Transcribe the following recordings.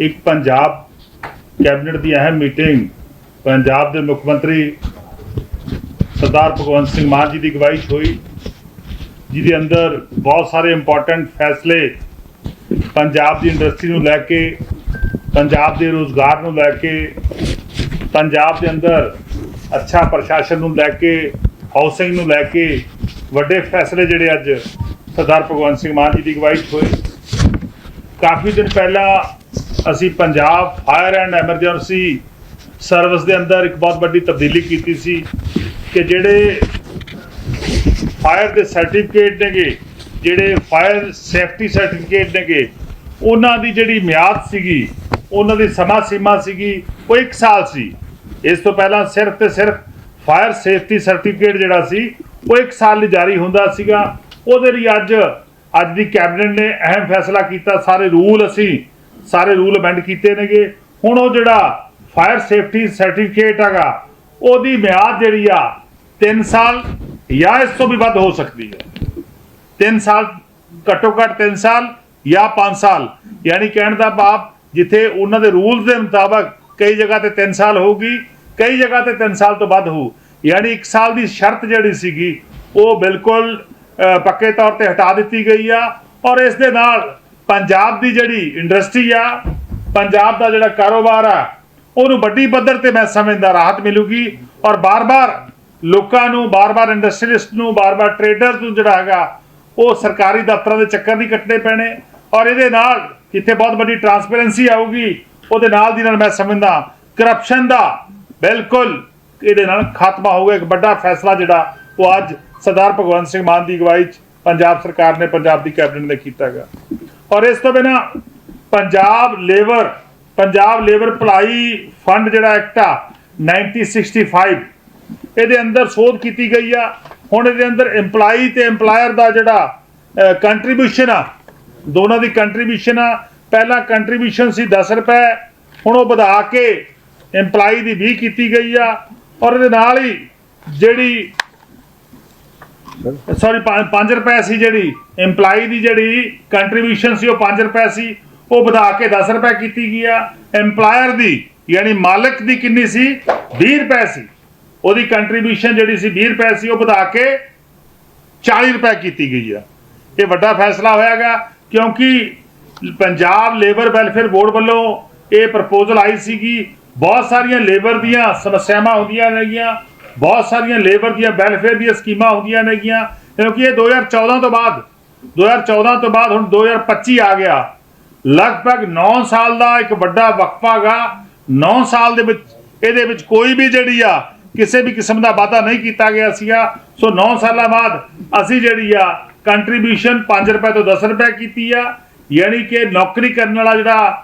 ਇੱਕ ਪੰਜਾਬ ਕੈਬਨਿਟ ਦੀ ਅਹਿਮ ਮੀਟਿੰਗ ਪੰਜਾਬ ਦੇ ਮੁੱਖ ਮੰਤਰੀ ਸਰਦਾਰ ਭਗਵੰਤ ਸਿੰਘ ਮਾਨ ਜੀ ਦੀ ਅਗਵਾਈ 'ਚ ਹੋਈ, ਜਿਹਦੇ ਅੰਦਰ ਬਹੁਤ ਸਾਰੇ ਇੰਪੋਰਟੈਂਟ ਫੈਸਲੇ ਪੰਜਾਬ ਦੀ ਇੰਡਸਟਰੀ ਨੂੰ ਲੈ ਕੇ, ਪੰਜਾਬ ਦੇ ਰੋਜ਼ਗਾਰ ਨੂੰ ਲੈ ਕੇ, ਪੰਜਾਬ ਦੇ ਅੰਦਰ ਅੱਛਾ ਪ੍ਰਸ਼ਾਸਨ ਨੂੰ ਲੈ ਕੇ ਹਾਊਸਿੰਗ ਨੂੰ ਲੈ ਕੇ ਵੱਡੇ ਫੈਸਲੇ ਜਿਹੜੇ ਅੱਜ ਸਰਦਾਰ ਭਗਵੰਤ ਸਿੰਘ ਮਾਨ ਜੀ ਦੀ ਅਗਵਾਈ 'ਚ ਹੋਏ। ਕਾਫੀ ਦਿਨ ਪਹਿਲਾਂ ਅਸੀਂ Punjab fire and emergency service ਦੇ ਅੰਦਰ ਇੱਕ ਬਹੁਤ ਵੱਡੀ ਤਬਦੀਲੀ ਕੀਤੀ ਸੀ ਕਿ ਜਿਹੜੇ ਫਾਇਰ ਦੇ ਸਰਟੀਫਿਕੇਟ ਨੇਗੇ, ਜਿਹੜੇ ਫਾਇਰ ਸੇਫਟੀ ਸਰਟੀਫਿਕੇਟ ਨੇਗੇ, ਉਹਨਾਂ ਦੀ ਜਿਹੜੀ ਮਿਆਦ ਸੀਗੀ, ਉਹਨਾਂ ਦੀ ਸਮਾਂ ਸੀਮਾ ਸੀਗੀ ਉਹ 1 ਸਾਲ ਸੀ। ਇਸ ਤੋਂ ਪਹਿਲਾਂ ਸਿਰਫ ਤੇ ਸਿਰਫ ਫਾਇਰ ਸੇਫਟੀ ਸਰਟੀਫਿਕੇਟ ਜਿਹੜਾ ਸੀ, ਉਹ 1 ਸਾਲ ਲਈ ਜਾਰੀ ਹੁੰਦਾ ਸੀਗਾ। ਉਹਦੇ ਲਈ ਅੱਜ ਅੱਜ ਦੀ ਕੈਬਨਿਟ ਨੇ ਅਹਿਮ ਫੈਸਲਾ ਕੀਤਾ। ਸਾਰੇ ਰੂਲ ਅਸੀਂ ਸਾਰੇ ਰੂਲ ਅਮੈਂਡ ਕੀਤੇ ਨੇਗੇ। ਹੁਣ ਉਹ ਜਿਹੜਾ ਫਾਇਰ ਸੇਫਟੀ ਸਰਟੀਫਿਕੇਟ ਹੈਗਾ, ਉਹਦੀ ਮਿਆਦ ਜਿਹੜੀ ਆ 3 ਸਾਲ ਜਾਂ ਇਸ ਤੋਂ ਵੀ ਵੱਧ ਹੋ ਸਕਦੀ ਹੈ। 3 ਸਾਲ, ਘੱਟੋ ਘੱਟ 3 ਸਾਲ ਜਾਂ 5 ਸਾਲ। ਯਾਨੀ ਕਹਿਣ ਦਾ ਭਾਵ, ਜਿੱਥੇ ਉਹਨਾਂ ਦੇ ਰੂਲਸ ਦੇ ਮੁਤਾਬਕ ਕਈ ਜਗ੍ਹਾ ਤੇ 3 ਸਾਲ ਹੋਊਗੀ, ਕਈ ਜਗ੍ਹਾ ਤੇ 3 ਸਾਲ ਤੋਂ ਵੱਧ ਹੋਊ। ਯਾਨੀ 1 ਸਾਲ ਦੀ ਸ਼ਰਤ ਜਿਹੜੀ ਸੀਗੀ, ਉਹ ਬਿਲਕੁਲ ਪੱਕੇ ਤੌਰ ਤੇ ਹਟਾ ਦਿੱਤੀ ਗਈ ਆ। ਔਰ ਇਸ ਦੇ ਨਾਲ ਪੰਜਾਬ ਦੀ ਜਿਹੜੀ ਇੰਡਸਟਰੀ ਆ, ਪੰਜਾਬ ਦਾ ਜਿਹੜਾ ਕਾਰੋਬਾਰ ਆ, ਉਹਨੂੰ ਵੱਡੀ ਪੱਧਰ ਤੇ ਮੈਂ ਸਮਝਦਾ ਰਾਹਤ ਮਿਲੂਗੀ ਔਰ ਬਾਰ-ਬਾਰ ਲੋਕਾਂ ਨੂੰ, ਬਾਰ-ਬਾਰ ਇੰਡਸਟਰੀਲਿਸਟ ਨੂੰ, ਬਾਰ-ਬਾਰ ਟ੍ਰੇਡਰਸ ਨੂੰ ਜਿਹੜਾ ਹੈਗਾ, ਉਹ ਸਰਕਾਰੀ ਦਫ਼ਤਰਾਂ ਦੇ ਚੱਕਰ ਨਹੀਂ ਕੱਟਣੇ ਪੈਣੇ ਔਰ ਇਹਦੇ ਨਾਲ ਇੱਥੇ ਬਹੁਤ ਵੱਡੀ ਟਰਾਂਸਪੇਰੈਂਸੀ ਆਊਗੀ, ਉਹਦੇ ਨਾਲ ਦੀ ਨਾਲ ਮੈਂ ਸਮਝਦਾ ਕਰਪਸ਼ਨ ਦਾ ਬਿਲਕੁਲ ਇਹਦੇ ਨਾਲ ਖਾਤਮਾ ਹੋਊਗਾ, ਇੱਕ ਵੱਡਾ ਫੈਸਲਾ ਜਿਹੜਾ ਉਹ ਅੱਜ ਸਰਦਾਰ ਭਗਵੰਤ ਸਿੰਘ ਮਾਨ ਦੀ ਅਗਵਾਈ 'ਚ ਪੰਜਾਬ ਸਰਕਾਰ ਨੇ, ਪੰਜਾਬ ਦੀ ਕੈਬਨਿਟ ਨੇ ਕੀਤਾ ਹੈਗਾ। ਔਰ ਇਸ ਤੋਂ ਬਿਨਾਂ ਪੰਜਾਬ ਲੇਬਰ ਪੰਜਾਬ ਲੇਬਰ ਭਲਾਈ ਫੰਡ ਜਿਹੜਾ ਐਕਟ ਆ 1965 ਇਹਦੇ ਅੰਦਰ ਸੋਧ ਕੀਤੀ ਗਈ ਆ। ਹੁਣ ਇਹਦੇ ਅੰਦਰ EMPLOYE ਤੇ EMPLOYER ਦਾ ਜਿਹੜਾ ਕੰਟਰੀਬਿਊਸ਼ਨ ਆ, ਦੋਨਾਂ ਦੀ ਕੰਟਰੀਬਿਊਸ਼ਨ ਆ। ਪਹਿਲਾਂ ਕੰਟਰੀਬਿਊਸ਼ਨ ਸੀ 10 ਰੁਪਏ, ਹੁਣ ਉਹ ਵਧਾ ਕੇ EMPLOYE ਦੀ 20 ਕੀਤੀ ਗਈ ਆ। ਔਰ ਇਹਦੇ ਨਾਲ ਹੀ ਜਿਹੜੀ ਸੌਰੀ 5 ਰੁਪਏ ਸੀ ਜਿਹੜੀ EMPLOYE ਦੀ ਜਿਹੜੀ ਕੰਟਰੀਬਿਊਸ਼ਨ ਸੀ, ਉਹ 5 ਰੁਪਏ ਸੀ। ਉਹ ਵਧਾ ਕੇ 10 ਰੁਪਏ ਕੀਤੀ ਗਈ ਆ। EMPLOYER ਦੀ, ਯਾਨੀ ਮਾਲਕ ਦੀ ਕਿੰਨੀ ਸੀ? 20 ਰੁਪਏ ਸੀ। ਉਹਦੀ ਕੰਟਰੀਬਿਊਸ਼ਨ ਜਿਹੜੀ ਸੀ 20 ਰੁਪਏ ਸੀ, ਉਹ ਵਧਾ ਕੇ 40 ਰੁਪਏ ਕੀਤੀ ਗਈ ਆ। ਇਹ ਵੱਡਾ ਫੈਸਲਾ ਹੋਇਆਗਾ ਕਿਉਂਕਿ ਪੰਜਾਬ ਲੇਬਰ ਵੈਲਫੇਅਰ ਬੋਰਡ ਵੱਲੋਂ ਇਹ ਪ੍ਰਪੋਜ਼ਲ ਆਈ ਸੀਗੀ। ਬਹੁਤ ਸਾਰੀਆਂ ਲੇਬਰ ਦੀਆਂ ਸਮੱਸਿਆਵਾਂ ਹੁੰਦੀਆਂ ਨੇਗੀਆਂ ਬਹੁਤ ਸਾਰੀਆਂ ਲੇਬਰ ਦੀਆਂ ਵੈਲਫੇਅਰ ਦੀਆਂ ਸਕੀਮਾਂ ਹੁੰਦੀਆਂ ਨੇਗੀਆਂ। ਕਿਉਂਕਿ ਇਹ 2014 ਤੋਂ ਬਾਅਦ 2014 ਤੋਂ ਬਾਅਦ ਹੁਣ 2025 ਆ ਗਿਆ। ਲਗਭਗ 9 ਸਾਲ ਦਾ ਇੱਕ ਵੱਡਾ ਵਕਫਾ ਗਾ 9 ਸਾਲ ਦੇ ਵਿੱਚ ਇਹਦੇ ਵਿੱਚ ਕੋਈ ਵੀ ਜਿਹੜੀ ਆ, ਕਿਸੇ ਵੀ ਕਿਸਮ ਦਾ ਵਾਅਦਾ ਨਹੀਂ ਕੀਤਾ ਗਿਆ ਸੀਗਾ। ਸੋ 9 ਸਾਲਾਂ ਬਾਅਦ ਅਸੀਂ ਜਿਹੜੀ ਆ ਕੰਟਰੀਬਿਊਸ਼ਨ 5 ਰੁਪਏ ਤੋਂ 10 ਰੁਪਏ ਕੀਤੀ ਆ। ਯਾਨੀ ਕਿ ਨੌਕਰੀ ਕਰਨ ਵਾਲਾ ਜਿਹੜਾ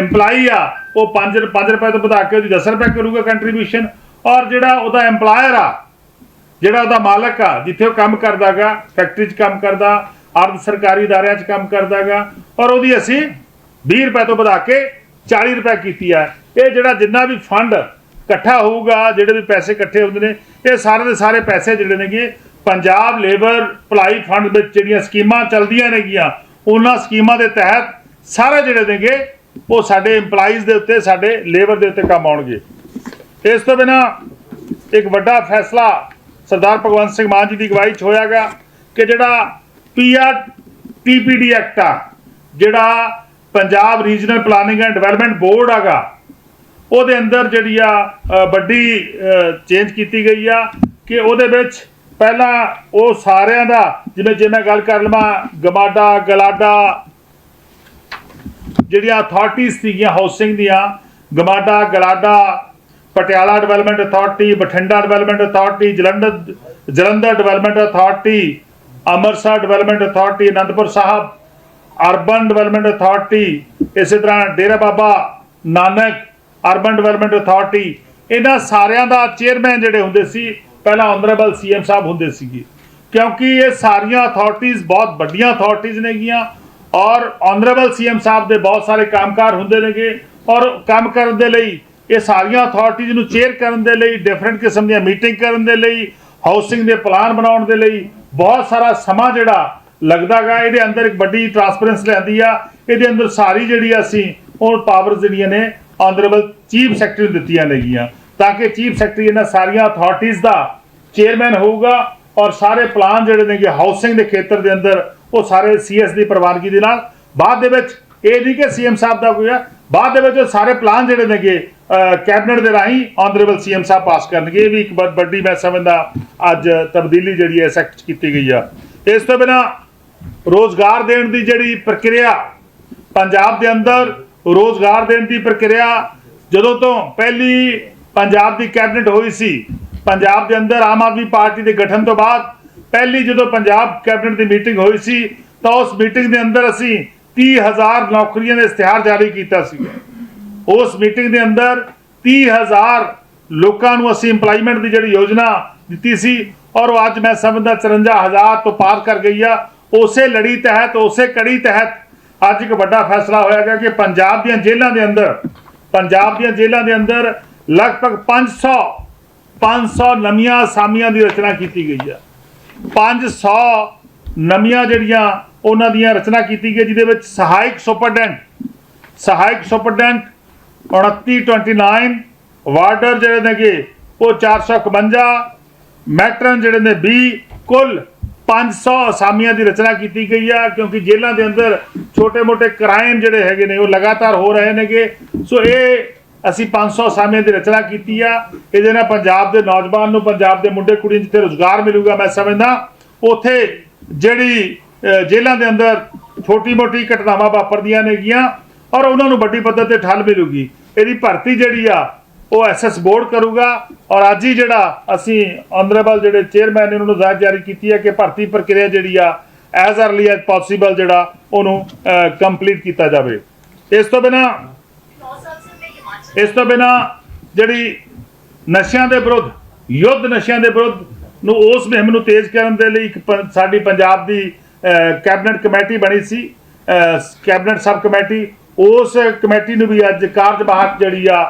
EMPLOYE ਆ, ਉਹ 5 5 ਰੁਪਏ ਤੋਂ ਵਧਾ ਕੇ ਉਹਦੀ 10 ਰੁਪਏ ਕਰੂਗਾ ਕੰਟਰੀਬਿਊਸ਼ਨ ਔਰ ਜਿਹੜਾ ਉਹਦਾ EMPLOYER ਆ, ਜਿਹੜਾ ਉਹਦਾ ਮਾਲਕ ਆ, ਜਿੱਥੇ ਉਹ ਕੰਮ ਕਰਦਾਗਾ ਫੈਕਟਰੀ 'ਚ ਕੰਮ ਕਰਦਾ ਅਰਧ ਸਰਕਾਰੀ ਅਦਾਰਿਆਂ 'ਚ ਕੰਮ ਕਰਦਾਗਾ, ਔਰ ਉਹਦੀ ਅਸੀਂ 20 ਰੁਪਏ ਤੋਂ ਵਧਾ ਕੇ 40 ਰੁਪਏ ਕੀਤੀ ਆ। ਇਹ ਜਿਹੜਾ ਜਿੰਨਾ ਵੀ ਫੰਡ ਇਕੱਠਾ ਹੋਊਗਾ, ਜਿਹੜੇ ਵੀ ਪੈਸੇ ਇਕੱਠੇ ਹੁੰਦੇ ਨੇ, ਇਹ ਸਾਰੇ ਦੇ ਸਾਰੇ ਪੈਸੇ ਜਿਹੜੇ ਨੇਗੇ, ਪੰਜਾਬ ਲੇਬਰ ਭਲਾਈ ਫੰਡ ਵਿੱਚ ਜਿਹੜੀਆਂ ਸਕੀਮਾਂ ਚੱਲਦੀਆਂ ਨੇਗੀਆਂ, ਉਹਨਾਂ ਸਕੀਮਾਂ ਦੇ ਤਹਿਤ ਸਾਰੇ ਜਿਹੜੇ ਨੇਗੇ, ਉਹ ਸਾਡੇ EMPLOYEES ਦੇ ਉੱਤੇ, ਸਾਡੇ ਲੇਬਰ ਦੇ ਉੱਤੇ ਕੰਮ ਆਉਣਗੇ। ਇਸ ਤੋਂ ਬਿਨਾ ਇੱਕ ਵੱਡਾ ਫੈਸਲਾ ਸਰਦਾਰ ਭਗਵੰਤ ਸਿੰਘ ਮਾਨ ਜੀ ਦੀ ਅਗਵਾਈ 'ਚ ਹੋਇਆ ਹੋਇਆਗਾ ਕਿ ਜਿਹੜਾ ਪੀਆਰ ਟੀਪੀਡੀ ਐਕਟ ਆ, ਜਿਹੜਾ Punjab regional planning and development board ਹੈਗਾ, ਉਹਦੇ ਅੰਦਰ ਜਿਹੜੀ ਆ ਵੱਡੀ ਚੇਂਜ ਕੀਤੀ ਗਈ ਆ ਕਿ ਉਹਦੇ ਵਿੱਚ ਪਹਿਲਾਂ ਉਹ ਸਾਰਿਆਂ ਦਾ, ਜਿਵੇਂ ਜੇ ਮੈਂ ਗੱਲ ਕਰ ਲਵਾਂ, ਗਮਾਡਾ, ਗਲਾਡਾ ਜਿਹੜੀਆਂ ਅਥਾਰਟੀਆਂ ਸੀਗੀਆਂ ਹਾਊਸਿੰਗ ਦੀਆਂ, GMADA, GLADA Patiala development authority Bathinda development authority Jalandhar Jalandhar development authority Amritsar development authority Anandpur Sahib, urban development authority ਇਸੇ ਤਰ੍ਹਾਂ Dera Baba Nanak, urban development authority ਇਹਨਾਂ ਸਾਰਿਆਂ ਦਾ ਚੇਅਰਮੈਨ ਜਿਹੜੇ ਹੁੰਦੇ ਸੀ, ਪਹਿਲਾਂ ਆਨਰੇਬਲ ਸੀਐਮ ਸਾਹਿਬ ਹੁੰਦੇ ਸੀਗੇ। ਕਿਉਂਕਿ ਇਹ ਸਾਰੀਆਂ ਅਥਾਰਟੀਆਂ ਬਹੁਤ ਵੱਡੀਆਂ ਅਥਾਰਟੀਆਂ ਨੇਗੀਆਂ ਔਰ ਆਨਰੇਬਲ ਸੀਐਮ ਸਾਹਿਬ ਦੇ ਬਹੁਤ ਸਾਰੇ ਕੰਮਕਾਰ ਹੁੰਦੇ ਨੇਗੇ ਔਰ ਕੰਮ ਕਰਨ ਦੇ ਲਈ ਇਹ ਸਾਰੀਆਂ ਅਥਾਰਟੀਜ਼ ਨੂੰ ਚੇਅਰ ਕਰਨ ਦੇ ਲਈ ਡਿਫਰੈਂਟ ਕਿਸਮ ਦੀਆਂ ਮੀਟਿੰਗ ਕਰਨ ਦੇ ਲਈ ਹਾਊਸਿੰਗ ਦੇ ਪਲਾਨ ਬਣਾਉਣ ਦੇ ਲਈ ਬਹੁਤ ਸਾਰਾ ਸਮਾਂ ਜਿਹੜਾ ਲੱਗਦਾਗਾ ਇਹਦੇ ਅੰਦਰ ਇੱਕ ਵੱਡੀ ਟਰਾਂਸਪੇਰੈਂਸ ਲੈਂਦੀ ਆ। ਇਹਦੇ ਅੰਦਰ ਸਾਰੀ ਜਿਹੜੀ ਅਸੀਂ ਉਹ ਪਾਵਰਸ ਜਿਹੜੀਆਂ ਨੇ ਆਨਰੇਬਲ ਚੀਫ ਸੈਕਟਰੀ ਨੂੰ ਦਿੱਤੀਆਂ ਨੇਗੀਆਂ। ਤਾਂ ਕਿ ਚੀਫ ਸੈਕਟਰੀ ਇਹਨਾਂ ਸਾਰੀਆਂ ਅਥਾਰਟੀਜ਼ ਦਾ ਚੇਅਰਮੈਨ ਹੋਊਗਾ ਔਰ ਸਾਰੇ ਪਲਾਨ ਜਿਹੜੇ ਨੇਗੇ ਹਾਊਸਿੰਗ ਦੇ ਖੇਤਰ ਦੇ ਅੰਦਰ, ਉਹ ਸਾਰੇ ਸੀਐਸ ਦੀ ਪ੍ਰਵਾਨਗੀ ਦੇ ਨਾਲ। ਬਾਅਦ ਦੇ ਵਿੱਚ ਇਹ ਨਹੀਂ ਕਿ ਸੀਐਮ ਸਾਹਿਬ ਦਾ ਕੋਈ ਆ ਬਾਅਦ ਦੇ ਵਿੱਚ ਉਹ ਸਾਰੇ ਪਲਾਨ ਜਿਹੜੇ ਨੇਗੇ ਕੈਬਨਿਟ ਦੇ ਰਾਹੀਂ ਆਨਰੇਬਲ ਸੀਐਮ ਸਾਹਿਬ ਪਾਸ ਕਰਨਗੇ। ਇਹ ਵੀ ਇੱਕ ਬਹੁਤ ਵੱਡੀ ਮੈਂ ਸਮਝਦਾ ਅੱਜ ਤਬਦੀਲੀ ਜਿਹੜੀ ਹੈ ਸੈਕਟ ਕੀਤੀ ਗਈ ਆ। ਇਸ ਤੋਂ ਬਿਨਾ ਰੋਜ਼ਗਾਰ ਦੇਣ ਦੀ ਜਿਹੜੀ ਪ੍ਰਕਿਰਿਆ, ਪੰਜਾਬ ਦੇ ਅੰਦਰ ਰੋਜ਼ਗਾਰ ਦੇਣ ਦੀ ਪ੍ਰਕਿਰਿਆ, ਜਦੋਂ ਤੋਂ ਪਹਿਲੀ ਪੰਜਾਬ ਦੀ ਕੈਬਨਿਟ ਹੋਈ ਸੀ, ਪੰਜਾਬ ਦੇ ਅੰਦਰ ਆਮ ਆਦਮੀ ਪਾਰਟੀ ਦੇ ਗਠਨ ਤੋਂ ਬਾਅਦ, ਪਹਿਲੀ ਜਦੋਂ ਪੰਜਾਬ ਕੈਬਨਿਟ ਦੀ ਮੀਟਿੰਗ ਹੋਈ ਸੀ, ਤਾਂ ਉਸ ਮੀਟਿੰਗ ਦੇ ਅੰਦਰ ਅਸੀਂ 30000 ਨੌਕਰੀਆਂ ਦਾ ਇਸ਼ਤਿਹਾਰ ਜਾਰੀ ਕੀਤਾ ਸੀ। ਉਸ ਮੀਟਿੰਗ ਦੇ ਅੰਦਰ 30000 ਲੋਕਾਂ ਨੂੰ ਅਸੀਂ ਇੰਪਲਾਈਮੈਂਟ ਦੀ ਜਿਹੜੀ ਯੋਜਨਾ ਦਿੱਤੀ ਸੀ ਔਰ ਉਹ ਅੱਜ ਮੈਂ ਸਮਝਦਾ 54000 ਤੋਂ ਪਾਰ ਕਰ ਗਈ ਆ। ਉਸੇ ਲੜੀ ਤਹਿਤ, ਉਸੇ ਕੜੀ ਤਹਿਤ ਅੱਜ ਇੱਕ ਵੱਡਾ ਫੈਸਲਾ ਹੋਇਆ ਗਿਆ ਕਿ ਪੰਜਾਬ ਦੀਆਂ ਜੇਲ੍ਹਾਂ ਦੇ ਅੰਦਰ, ਪੰਜਾਬ ਦੀਆਂ ਜੇਲ੍ਹਾਂ ਦੇ ਅੰਦਰ ਲਗਭਗ 500 500 ਨਵੀਆਂ ਅਸਾਮੀਆਂ ਦੀ ਰਚਨਾ ਕੀਤੀ ਗਈ ਆ। 500 ਨਵੀਆਂ ਜਿਹੜੀਆਂ ਉਹਨਾਂ ਦੀਆਂ ਰਚਨਾ ਕੀਤੀ ਗਈ, ਜਿਹਦੇ ਵਿੱਚ ਸਹਾਇਕ ਸੁਪਰਡੈਂਟ ਸਹਾਇਕ ਸੁਪਰਡੈਂਟ 2929 ਵਾਰਡਰ ਜਿਹੜੇ ਨੇਗੇ, ਉਹ 451 ਮੈਟਰਨ ਜਿਹੜੇ ਨੇ 20 ਕੁੱਲ 500 ਅਸਾਮੀਆਂ ਦੀ ਰਚਨਾ ਕੀਤੀ ਗਈ ਆ, ਕਿਉਂਕਿ ਜੇਲ੍ਹਾਂ ਦੇ ਅੰਦਰ ਛੋਟੇ-ਮੋਟੇ ਕ੍ਰਾਈਮ ਜਿਹੜੇ ਹੈਗੇ ਨੇ, ਉਹ ਲਗਾਤਾਰ ਹੋ ਰਹੇ ਨੇਗੇ। ਸੋ ਇਹ ਅਸੀਂ 500 ਅਸਾਮੀਆਂ ਦੀ ਰਚਨਾ ਕੀਤੀ ਆ। ਇਹਦੇ ਨਾਲ ਪੰਜਾਬ ਦੇ ਨੌਜਵਾਨ ਨੂੰ, ਪੰਜਾਬ ਦੇ ਮੁੰਡੇ ਕੁੜੀਆਂ ਨੂੰ ਜਿੱਥੇ ਰੋਜ਼ਗਾਰ ਮਿਲੂਗਾ, ਮੈਂ ਸਮਝਦਾ, ਉਥੇ ਜਿਹੜੀ ਜੇਲ੍ਹਾਂ ਦੇ ਅੰਦਰ ਛੋਟੀ-ਮੋਟੀ ਘਟਨਾਵਾਂ ਵਾਪਰਦੀਆਂ ਨੇਗੀਆਂ ਔਰ ਉਹਨਾਂ ਨੂੰ ਵੱਡੀ ਪੱਧਰ ਤੇ ਠੱਲ ਮਿਲੂਗੀ। ਇਹਦੀ ਭਰਤੀ ਜਿਹੜੀ ਆ, ਉਹ ਐਸਐਸ ਬੋਰਡ ਕਰੂਗਾ ਔਰ ਅੱਜ ਹੀ ਜਿਹੜਾ ਅਸੀਂ ਆਨਰੇਬਲ ਜਿਹੜੇ ਚੇਅਰਮੈਨ ਨੇ ਉਹਨਾਂ ਨੂੰ ਹਦਾਇਤ ਜਾਰੀ ਕੀਤੀ ਹੈ ਕਿ ਭਰਤੀ ਪ੍ਰਕਿਰਿਆ ਜਿਹੜੀ ਆ ਐਜ਼ अर्ਲੀ ਐਜ਼ ਪੋਸੀਬਲ ਜਿਹੜਾ ਉਹਨੂੰ ਕੰਪਲੀਟ ਕੀਤਾ ਜਾਵੇ। ਇਸ ਤੋਂ ਬਿਨਾ, ਇਸ ਤੋਂ ਬਿਨਾ ਜਿਹੜੀ ਨਸ਼ਿਆਂ ਦੇ ਵਿਰੁੱਧ, ਯੁੱਧ ਨਸ਼ਿਆਂ ਦੇ ਵਿਰੁੱਧ ਨੂੰ ਉਸ ਮੁਹਿੰਮ ਨੂੰ ਤੇਜ਼ ਕਰਨ ਦੇ ਲਈ ਇੱਕ ਪ- ਸਾਡੀ ਪੰਜਾਬ ਦੀ ਕੈਬਨਿਟ ਕਮੇਟੀ ਬਣੀ ਸੀ ਕੈਬਨਿਟ ਸਬ ਕਮੇਟੀ, ਉਸ ਕਮੇਟੀ ਨੂੰ ਵੀ ਅੱਜ ਕਾਰਜਵਾਹਕ ਜਿਹੜੀ ਆ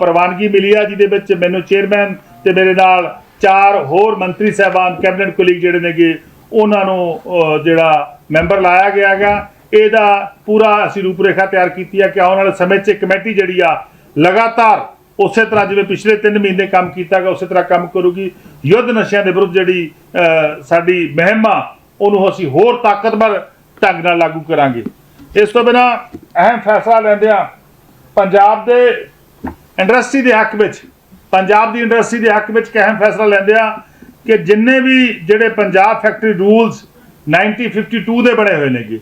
ਪ੍ਰਵਾਨਗੀ ਮਿਲੀ ਆ, ਜਿਹਦੇ ਵਿੱਚ ਮੈਨੂੰ ਚੇਅਰਮੈਨ ਤੇ ਮੇਰੇ ਨਾਲ ਚਾਰ ਹੋਰ ਮੰਤਰੀ ਸਾਹਿਬਾਨ, ਕੈਬਨਿਟ ਕੁਲੀਗ ਜਿਹੜੇ ਨੇਗੇ, ਉਹਨਾਂ ਨੂੰ ਜਿਹੜਾ ਮੈਂਬਰ ਲਾਇਆ ਗਿਆ ਹੈਗਾ। ਇਹਦਾ ਪੂਰਾ ਅਸੀਂ ਰੂਪਰੇਖਾ ਤਿਆਰ ਕੀਤੀ ਹੈ ਕਿ ਆਉਣ ਵਾਲੇ ਸਮੇਂ 'ਚ ਕਮੇਟੀ ਜਿਹੜੀ ਆ, ਲਗਾਤਾਰ ਉਸੇ ਤਰ੍ਹਾਂ ਜਿਵੇਂ ਪਿਛਲੇ 3 ਮਹੀਨੇ ਕੰਮ ਕੀਤਾ ਗਿਆ, ਉਸੇ ਤਰ੍ਹਾਂ ਕੰਮ ਕਰੂਗੀ। ਯੁੱਧ ਨਸ਼ਿਆਂ ਦੇ ਵਿਰੁੱਧ ਜਿਹੜੀ ਸਾਡੀ ਮੁਹਿੰਮ ਆ ਉਹਨੂੰ ਅਸੀਂ ਹੋਰ ਤਾਕਤਵਰ ਢੰਗ ਨਾਲ ਲਾਗੂ ਕਰਾਂਗੇ। ਇਸ ਤੋਂ ਬਿਨਾ ਅਹਿਮ ਫੈਸਲਾ ਲੈਂਦਿਆਂ ਪੰਜਾਬ ਦੇ ਇੰਡਸਟਰੀ ਦੇ ਹੱਕ ਵਿੱਚ। ਪੰਜਾਬ ਦੀ ਇੰਡਸਟਰੀ ਦੇ ਹੱਕ ਵਿੱਚ ਇੱਕ ਅਹਿਮ ਫੈਸਲਾ ਲੈਂਦਿਆਂ ਕਿ ਜਿੰਨੇ ਵੀ ਜਿਹੜੇ ਪੰਜਾਬ ਫੈਕਟਰੀ ਰੂਲਸ 1952 ਦੇ ਬਣੇ ਹੋਏ ਨੇਗੇ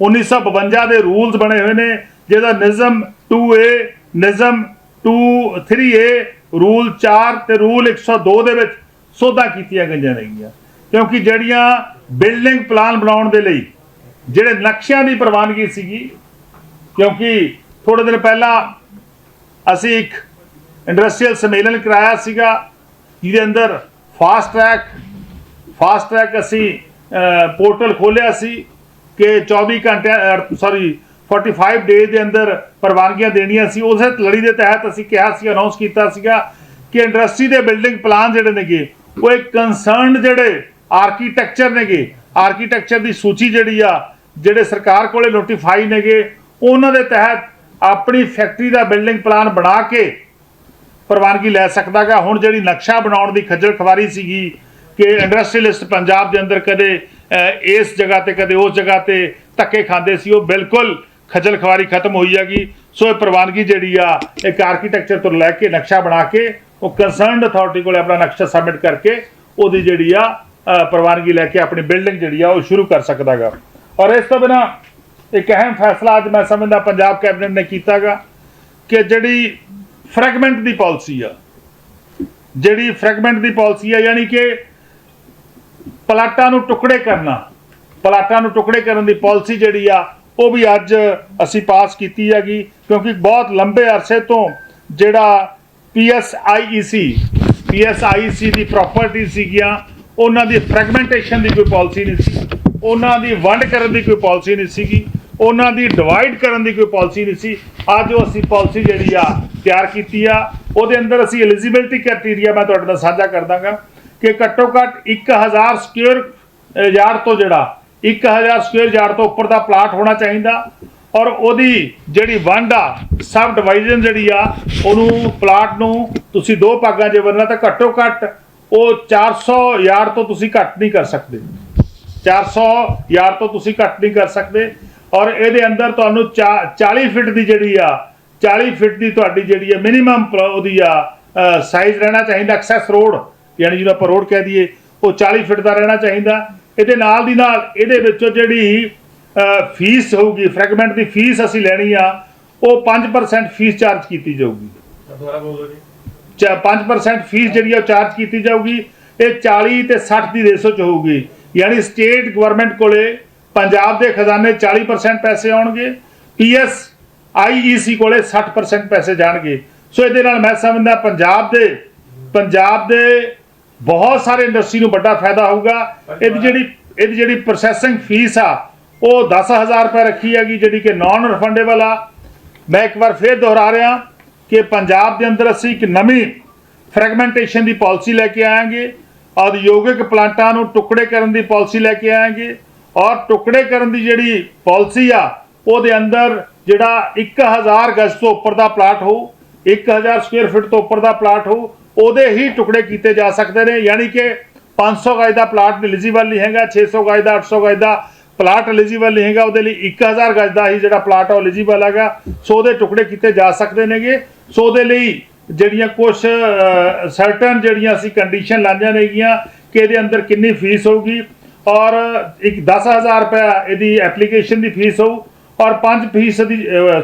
1952 ਦੇ ਰੂਲਸ ਬਣੇ ਹੋਏ ਨੇ, ਜਿਹਦਾ ਨਿਜ਼ਮ 2A ਨਿਜ਼ਮ 2 3A ਰੂਲ 4 ਤੇ ਰੂਲ 102 ਦੇ ਵਿੱਚ ਸੋਧਾਂ ਕੀਤੀਆਂ ਗਈਆਂ ਨੇਗੀਆਂ। ਕਿਉਂਕਿ ਜਿਹੜੀਆਂ ਬਿਲਡਿੰਗ ਪਲਾਨ ਬਣਾਉਣ ਦੇ ਲਈ, ਜਿਹੜੇ ਨਕਸ਼ਿਆਂ ਦੀ ਪ੍ਰਵਾਨਗੀ ਸੀਗੀ, ਕਿਉਂਕਿ ਥੋੜੇ ਦਿਨ ਪਹਿਲਾਂ ਅਸੀਂ ਇੱਕ ਇੰਡਸਟਰੀਅਲ ਸੰਮੇਲਨ ਕਰਾਇਆ ਸੀਗਾ, ਜਿਹਦੇ ਅੰਦਰ ਫਾਸਟ ਟਰੈਕ ਫਾਸਟ ਟਰੈਕ ਅਸੀਂ ਪੋਰਟਲ ਖੋਲਿਆ ਸੀ ਕਿ 24 ਘੰਟੇ ਸੌਰੀ 45 ਡੇਜ਼ ਦੇ ਅੰਦਰ ਪ੍ਰਵਾਨਗੀਆਂ ਦੇਣੀਆਂ ਸੀ। ਉਸੇ ਲੜੀ ਦੇ ਤਹਿਤ ਅਸੀਂ ਕਿਹਾ ਸੀ ਅਨਾਉਂਸ ਕੀਤਾ ਸੀਗਾ ਕਿ ਇੰਡਸਟਰੀ ਦੇ ਬਿਲਡਿੰਗ ਪਲਾਨ ਜਿਹੜੇ ਨੇਗੇ, ਉਹ ਇੱਕ ਕੰਸਰਨਡ ਜਿਹੜੇ ਆਰਕੀਟੈਕਚਰ ਨੇਗੇ। ਆਰਕੀਟੈਕਚਰ ਦੀ ਸੂਚੀ ਜਿਹੜੀ ਆ, ਜਿਹੜੇ ਸਰਕਾਰ ਕੋਲੇ ਨੋਟੀਫਾਈ ਨੇਗੇ, ਉਹਨਾਂ ਦੇ ਤਹਿਤ ਆਪਣੀ ਫੈਕਟਰੀ ਦਾ ਬਿਲਡਿੰਗ ਪਲਾਨ ਬਣਾ ਕੇ ਪ੍ਰਵਾਨਗੀ ਲੈ ਸਕਦਾਗਾ। ਹੁਣ ਜਿਹੜੀ ਨਕਸ਼ਾ ਬਣਾਉਣ ਦੀ ਖੱਜਲ ਖਵਾਰੀ ਸੀਗੀ ਕਿ ਇੰਡਸਟਰੀਅਲਿਸਟ ਪੰਜਾਬ ਦੇ ਅੰਦਰ ਕਦੇ ਇਸ ਜਗ੍ਹਾ ਤੇ, ਕਦੇ ਉਸ ਜਗ੍ਹਾ ਤੇ ਧੱਕੇ ਖਾਂਦੇ ਸੀ, ਉਹ ਬਿਲਕੁਲ ਖੱਜਲ ਖਵਾਰੀ ਖਤਮ ਹੋਈ ਹੈਗੀ। ਸੋ ਇਹ ਪ੍ਰਵਾਨਗੀ ਜਿਹੜੀ ਆ, ਇੱਕ ਆਰਕੀਟੈਕਚਰ ਤੋਂ ਲੈ ਕੇ ਨਕਸ਼ਾ ਬਣਾ ਕੇ, ਉਹ ਕੰਸਰਨਡ ਅਥਾਰਟੀ ਕੋਲੇ ਆਪਣਾ ਨਕਸ਼ਾ ਸਬਮਿਟ ਕਰਕੇ, ਉਹਦੀ ਜਿਹੜੀ ਆ ਪ੍ਰਵਾਨਗੀ ਲੈ ਕੇ ਆਪਣੀ ਬਿਲਡਿੰਗ ਜਿਹੜੀ ਆ ਉਹ ਸ਼ੁਰੂ ਕਰ ਸਕਦਾਗਾ। ਔਰ ਇਸ ਤੋਂ ਬਿਨਾ ਇੱਕ ਅਹਿਮ ਫੈਸਲਾ ਅੱਜ ਮੈਂ ਸਮਝਦਾ ਪੰਜਾਬ ਕੈਬਨਿਟ ਨੇ ਕੀਤਾਗਾ ਕਿ ਜਿਹੜੀ ਫਰੈਗਮੈਂਟ ਦੀ ਪਾਲਿਸੀ ਆ, ਜਿਹੜੀ ਫਰੈਗਮੈਂਟ ਦੀ ਪਾਲਿਸੀ ਆ, ਯਾਨੀ ਕਿ ਪਲਾਟਾਂ ਨੂੰ ਟੁਕੜੇ ਕਰਨਾ, ਪਲਾਟਾਂ ਨੂੰ ਟੁਕੜੇ ਕਰਨ ਦੀ ਪਾਲਿਸੀ ਜਿਹੜੀ ਆ, ਉਹ ਵੀ ਅੱਜ ਅਸੀਂ ਪਾਸ ਕੀਤੀ ਹੈਗੀ, ਕਿਉਂਕਿ ਬਹੁਤ ਲੰਬੇ ਅਰਸੇ ਤੋਂ ਜਿਹੜਾ PSIEC PSIEC ਦੀ ਪ੍ਰਾਪਰਟੀ ਸੀਗੀਆਂ ਉਹਨਾਂ ਦੀ ਫਰੈਗਮੈਂਟੇਸ਼ਨ ਦੀ ਕੋਈ ਪਾਲਿਸੀ ਨਹੀਂ ਸੀ। ਉਹਨਾਂ ਦੀ ਵੰਡ ਕਰਨ ਦੀ ਕੋਈ ਪਾਲਿਸੀ ਨਹੀਂ ਸੀਗੀ। ਉਹਨਾਂ ਦੀ ਡਿਵਾਈਡ ਕਰਨ ਦੀ ਕੋਈ ਪਾਲਿਸੀ ਨਹੀਂ ਸੀ। ਅੱਜ ਉਹ ਅਸੀਂ ਪਾਲਿਸੀ ਜਿਹੜੀ ਆ ਤਿਆਰ ਕੀਤੀ ਆ, ਉਹਦੇ ਅੰਦਰ ਅਸੀਂ ਐਲੀਜੀਬਿਲਟੀ ਕ੍ਰਾਈਟੇਰੀਆ ਮੈਂ ਤੁਹਾਡੇ ਨਾਲ ਸਾਂਝਾ ਕਰ ਦਾਂਗਾ ਕਿ ਘੱਟੋ ਘੱਟ 1000 ਸਕੁਅਰ ਯਾਰਡ ਤੋਂ ਜਿਹੜਾ 1000 ਸਕੁਅਰ ਯਾਰਡ ਤੋਂ ਉੱਪਰ ਦਾ ਪਲਾਟ ਹੋਣਾ ਚਾਹੀਦਾ ਔਰ ਉਹਦੀ ਜਿਹੜੀ ਵੰਡ ਆ ਸਬ ਡਿਵਾਈਜ਼ਨ ਜਿਹੜੀ ਆ, ਉਹਨੂੰ ਪਲਾਟ ਨੂੰ ਤੁਸੀਂ ਦੋ ਭਾਗਾਂ 'ਚ ਵੰਡਣਾ ਤਾਂ ਘੱਟੋ ਘੱਟ ਉਹ 400 ਯਾਰ ਤੋਂ ਤੁਸੀਂ ਘੱਟ ਨਹੀਂ ਕਰ ਸਕਦੇ। 400 ਯਾਰ ਤੋਂ ਤੁਸੀਂ ਘੱਟ ਨਹੀਂ ਕਰ ਸਕਦੇ ਔਰ ਇਹਦੇ ਅੰਦਰ ਤੁਹਾਨੂੰ ਚਾ- 40 ਫਿਟ ਦੀ ਜਿਹੜੀ ਆ 40 ਫਿਟ ਦੀ ਤੁਹਾਡੀ ਜਿਹੜੀ ਆ ਮਿਨੀਮਮ ਉਹਦੀ ਆ ਸਾਈਜ਼ ਰਹਿਣਾ ਚਾਹੀਦਾ ਐਕਸੈਸ ਰੋਡ ਯਾਨੀ ਜਿਹਨੂੰ ਆਪਾਂ ਰੋਡ ਕਹਿ ਦਈਏ, ਉਹ 40 ਫਿਟ ਦਾ ਰਹਿਣਾ ਚਾਹੀਦਾ। ਇਹਦੇ ਨਾਲ ਦੀ ਨਾਲ ਇਹਦੇ ਵਿੱਚੋਂ ਜਿਹੜੀ ਫੀਸ ਹੋਊਗੀ ਫਰੈਗਮੈਂਟ ਦੀ ਫੀਸ ਅਸੀਂ ਲੈਣੀ ਆ, ਉਹ 5% ਫੀਸ ਚਾਰਜ ਕੀਤੀ ਜਾਊਗੀ। ਦੁਬਾਰਾ ਬੋਲੋ ਜੀ। 5% ਫੀਸ ਜਿਹੜੀ ਆ ਉਹ ਚਾਰਜ ਕੀਤੀ ਜਾਊਗੀ। ਇਹ 40 ਤੇ 60 ਦੀ ਰੇਸ਼ੋ ਚ ਹੋਊਗੀ। ਯਾਨੀ ਸਟੇਟ ਗਵਰਨਮੈਂਟ ਕੋਲੇ ਪੰਜਾਬ ਦੇ ਖਜ਼ਾਨੇ 40% ਪੈਸੇ ਆਉਣਗੇ। ਪੀਐਸ ਆਈਈਸੀ ਕੋਲੇ 60% ਪੈਸੇ ਜਾਣਗੇ। ਸੋ ਇਹਦੇ ਨਾਲ ਮੈਂ ਸਮਝਦਾ ਪੰਜਾਬ ਦੇ ਪੰਜਾਬ ਦੇ ਬਹੁਤ ਸਾਰੇ ਇੰਡਸਟਰੀ ਨੂੰ ਵੱਡਾ ਫਾਇਦਾ ਹੋਊਗਾ। ਇਹਦੀ ਜਿਹੜੀ ਇਹਦੀ ਜਿਹੜੀ ਪ੍ਰੋਸੈਸਿੰਗ ਫੀਸ ਆ, ਉਹ 10000 ਰੁਪਏ ਰੱਖੀ ਹੈਗੀ, ਜਿਹੜੀ ਕਿ ਨਾਨ ਰਿਫੰਡੇਬਲ ਆ। ਮੈਂ ਇੱਕ ਵਾਰ ਫੇਰ ਦੁਹਰਾ ਰਿਹਾ। ਕਿ ਪੰਜਾਬ ਦੇ ਅੰਦਰ ਅਸੀਂ ਇੱਕ ਨਵੀਂ ਫਰੈਗਮੈਂਟੇਸ਼ਨ ਦੀ ਪਾਲਿਸੀ ਲੈ ਕੇ ਆਵਾਂਗੇ ਉਦਯੋਗਿਕ ਪਲਾਂਟਾਂ ਨੂੰ ਟੁਕੜੇ ਕਰਨ ਦੀ ਪਾਲਿਸੀ ਲੈ ਕੇ ਆਵਾਂਗੇ ਔਰ ਟੁਕੜੇ ਕਰਨ ਦੀ ਜਿਹੜੀ ਪਾਲਿਸੀ ਆ, ਉਹਦੇ ਅੰਦਰ ਜਿਹੜਾ 1000 ਗਜ ਤੋਂ ਉੱਪਰ ਦਾ ਪਲਾਟ ਹੋਊ 1000 ਸਕੁਅਰ ਫੁੱਟ ਤੋਂ ਉੱਪਰ ਦਾ ਪਲਾਟ ਹੋਊ, ਉਹਦੇ ਹੀ ਟੁਕੜੇ ਕੀਤੇ ਜਾ ਸਕਦੇ ਨੇ, ਯਾਨੀ ਕਿ 500 ਗਜ ਦਾ ਪਲਾਟ ਐਲੀਜੀਬਲ ਨਹੀਂ ਹੈਗਾ 600 ਗਜ ਦਾ 800 ਗਜ ਦਾ ਪਲਾਟ ਐਲੀਜੀਬਲ ਨਹੀਂ ਹੈਗਾ, ਉਹਦੇ ਲਈ 1000 ਗਜ ਦਾ ਹੀ ਜਿਹੜਾ ਪਲਾਟ ਆ ਐਲੀਜੀਬਲ ਹੈਗਾ, ਸੋ ਉਹਦੇ ਟੁਕੜੇ ਕੀਤੇ ਜਾ ਸਕਦੇ ਨੇਗੇ। ਸੋ ਉਹਦੇ ਲਈ ਜਿਹੜੀਆਂ ਕੁਝ ਸਰਟਨ ਜਿਹੜੀਆਂ ਅਸੀਂ ਕੰਡੀਸ਼ਨ ਲਾਈਆਂ ਨੇਗੀਆਂ ਕਿ ਇਹਦੇ ਅੰਦਰ ਕਿੰਨੀ ਫੀਸ ਹੋਊਗੀ ਔਰ ਇੱਕ 10000 ਰੁਪਏ ਇਹਦੀ ਐਪਲੀਕੇਸ਼ਨ ਦੀ ਫੀਸ ਹੋਊ ਔਰ 5 ਫੀਸ ਦੀ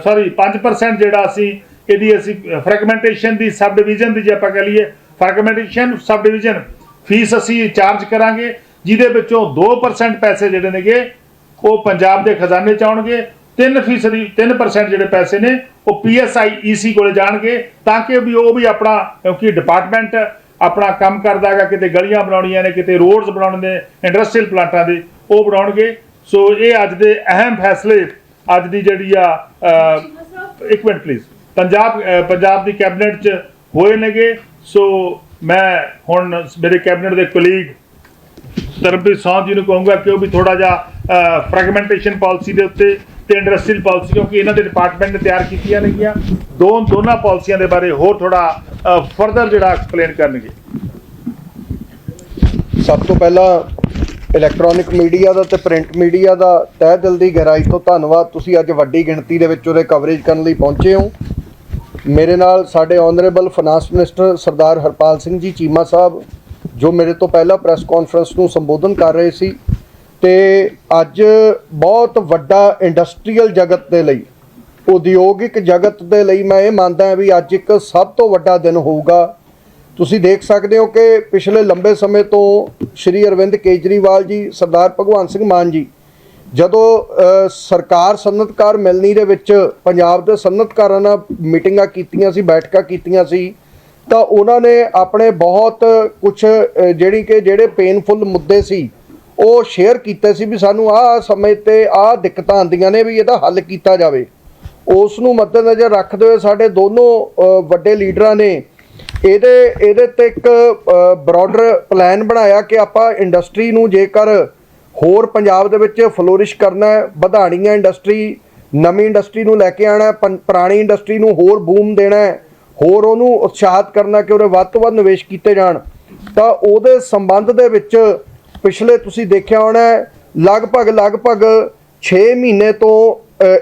ਸੌਰੀ 5% ਜਿਹੜਾ ਅਸੀਂ ਇਹਦੀ ਅਸੀਂ ਫਰੈਗਮੈਂਟੇਸ਼ਨ ਦੀ ਸਬ ਡਿਵੀਜ਼ਨ ਦੀ ਜੇ ਆਪਾਂ ਕਹ ਲਈਏ ਫਰੈਗਮੈਂਟੇਸ਼ਨ ਸਬ ਡਿਵੀਜ਼ਨ ਫੀਸ ਅਸੀਂ ਚਾਰਜ ਕਰਾਂਗੇ, ਜਿਹਦੇ ਵਿੱਚੋਂ 2% ਪੈਸੇ ਜਿਹੜੇ ਨੇਗੇ, ਉਹ ਪੰਜਾਬ ਦੇ ਖਜ਼ਾਨੇ ਚ ਆਉਣਗੇ 3% ਦੀ 3% ਜਿਹੜੇ ਪੈਸੇ ਨੇ ਉਹ ਪੀਐਸਆਈ ਈਸੀ ਕੋਲੇ ਜਾਣਗੇ ਤਾਂ ਕਿ ਵੀ ਉਹ ਵੀ ਆਪਣਾ ਕਿਉਂਕਿ ਡਿਪਾਰਟਮੈਂਟ ਆਪਣਾ ਕੰਮ ਕਰਦਾ ਹੈਗਾ ਕਿਤੇ ਗਲੀਆਂ ਬਣਾਉਣੀਆਂ ਨੇ ਕਿਤੇ ਰੋਡਸ ਬਣਾਉਣੇ ਨੇ ਇੰਡਸਟਰੀਅਲ ਪਲਾਂਟਾਂ ਦੇ ਉਹ ਬਣਾਉਣਗੇ। ਸੋ ਇਹ ਅੱਜ ਦੇ ਅਹਿਮ ਫੈਸਲੇ ਅੱਜ ਦੀ ਜਿਹੜੀ ਆ ਅਹ, ਇੱਕ ਮਿੰਟ ਪਲੀਜ਼ ਪੰਜਾਬ ਪੰਜਾਬ ਦੀ ਕੈਬਨਿਟ ਚ ਹੋਏ ਨੇਗੇ। ਸੋ ਮੈਂ ਹੁਣ ਮੇਰੇ ਕੈਬਨਿਟ ਦੇ ਕੁਲੀਗ ਤਰਨਪ੍ਰੀਤ ਸਾਹ ਜੀ ਨੂੰ ਕਹੂੰਗਾ ਕਿ ਉਹ ਵੀ ਥੋੜਾ ਜਿਹਾ ਫਰੈਗਮੈਂਟੇਸ਼ਨ ਪਾਲਿਸੀ ਦੇ ਉੱਤੇ ਤੇ ਇੰਡਸਟਰੀਅਲ ਪਾਲਿਸੀ ਕਿਉਂਕਿ ਇਹਨਾਂ ਦੇ ਡਿਪਾਰਟਮੈਂਟ ਨੇ ਤਿਆਰ ਕੀਤੀਆਂ ਨੇਗੀਆਂ। ਦੋ, ਦੋਨਾਂ ਪਾਲਿਸੀਆਂ ਦੇ ਬਾਰੇ ਹੋਰ ਥੋੜਾ ਫਰਦਰ ਜਿਹੜਾ ਐਕਸਪਲੇਨ ਕਰਨਗੇ। ਸਭ ਤੋਂ ਪਹਿਲਾਂ ਇਲੈਕਟ੍ਰੋਨਿਕ ਮੀਡੀਆ ਦਾ ਤੇ ਪ੍ਰਿੰਟ ਮੀਡੀਆ ਦਾ ਤਹਿ ਦਿਲ ਦੀ ਗਹਿਰਾਈ ਤੋਂ ਧੰਨਵਾਦ। ਤੁਸੀਂ ਅੱਜ ਵੱਡੀ ਗਿਣਤੀ ਦੇ ਵਿੱਚ ਉਹਦੇ ਕਵਰੇਜ ਕਰਨ ਲਈ ਪਹੁੰਚੇ ਹੋ। ਮੇਰੇ ਨਾਲ ਸਾਡੇ honourable finance minister Sardar Harpal Singh ji Cheema Sahib, ਜੋ ਮੇਰੇ ਤੋਂ ਪਹਿਲਾਂ ਪ੍ਰੈਸ ਕਾਨਫਰੰਸ ਨੂੰ ਸੰਬੋਧਨ ਕਰ ਰਹੇ ਸੀ। ਤੇ ਅੱਜ ਬਹੁਤ ਵੱਡਾ ਇੰਡਸਟਰੀਅਲ ਜਗਤ ਦੇ ਲਈ, ਉਦਯੋਗਿਕ ਜਗਤ ਦੇ ਲਈ ਮੈਂ ਇਹ ਮੰਨਦਾ ਹਾਂ ਵੀ ਅੱਜ ਇੱਕ ਸਭ ਤੋਂ ਵੱਡਾ ਦਿਨ ਹੋਊਗਾ। ਤੁਸੀਂ ਦੇਖ ਸਕਦੇ ਹੋ ਕਿ ਪਿਛਲੇ ਲੰਬੇ ਸਮੇਂ ਤੋਂ ਸ਼੍ਰੀ ਅਰਵਿੰਦ ਕੇਜਰੀਵਾਲ ਜੀ, ਸਰਦਾਰ ਭਗਵੰਤ ਸਿੰਘ ਮਾਨ ਜੀ, ਜਦੋਂ ਸਰਕਾਰ ਸਨਅਤਕਾਰ ਮਿਲਣੀ ਦੇ ਵਿੱਚ ਪੰਜਾਬ ਦੇ ਸਨਅਤਕਾਰਾਂ ਨਾਲ ਮੀਟਿੰਗਾਂ ਕੀਤੀਆਂ ਸੀ, ਬੈਠਕਾਂ ਕੀਤੀਆਂ ਸੀ, ਤਾਂ ਉਹਨਾਂ ਨੇ ਆਪਣੇ ਬਹੁਤ ਕੁਝ ਜਿਹੜੀ ਕਿ, ਜਿਹੜੇ ਪੇਨਫੁਲ ਮੁੱਦੇ ਸੀ ਉਹ ਸ਼ੇਅਰ ਕੀਤੇ ਸੀ ਵੀ ਸਾਨੂੰ ਆਹ ਸਮੇਂ ਤੇ ਆਹ ਦਿੱਕਤਾਂ ਆਉਂਦੀਆਂ ਨੇ ਵੀ ਇਹਦਾ ਹੱਲ ਕੀਤਾ ਜਾਵੇ। ਉਸ ਨੂੰ ਮੱਦੇਨਜ਼ਰ ਰੱਖਦੇ ਹੋਏ ਸਾਡੇ ਦੋਨੋਂ ਵੱਡੇ ਲੀਡਰਾਂ ਨੇ ਇਹਦੇ ਇਹਦੇ ਤੇ ਇੱਕ ਬ੍ਰੌਡਰ ਪਲਾਨ ਬਣਾਇਆ ਕਿ ਆਪਾਂ ਇੰਡਸਟਰੀ ਨੂੰ ਜੇਕਰ ਹੋਰ ਪੰਜਾਬ ਦੇ ਵਿੱਚ ਫਲੋਰਿਸ਼ ਕਰਨਾ ਹੈ ਵਧਾਣੀ ਹੈ ਇੰਡਸਟਰੀ ਨਵੀਂ ਇੰਡਸਟਰੀ ਨੂੰ ਲੈ ਕੇ ਆਣਾ ਪੰ- ਪੁਰਾਣੀ ਇੰਡਸਟਰੀ ਨੂੰ ਹੋਰ ਬੂਮ ਦੇਣਾ ਹੈ, ਹੋਰ ਉਹਨੂੰ ਉਤਸ਼ਾਹਿਤ ਕਰਨਾ ਕਿ ਉਹਦੇ ਵੱਧ ਤੋਂ ਵੱਧ ਨਿਵੇਸ਼ ਕੀਤੇ ਜਾਣ, ਤਾਂ ਉਹਦੇ ਸੰਬੰਧ ਦੇ ਵਿੱਚ ਪਿਛਲੇ ਤੁਸੀਂ ਦੇਖਿਆ ਹੋਣਾ ਲਗਭਗ ਲਗਭਗ 6 ਮਹੀਨੇ ਤੋਂ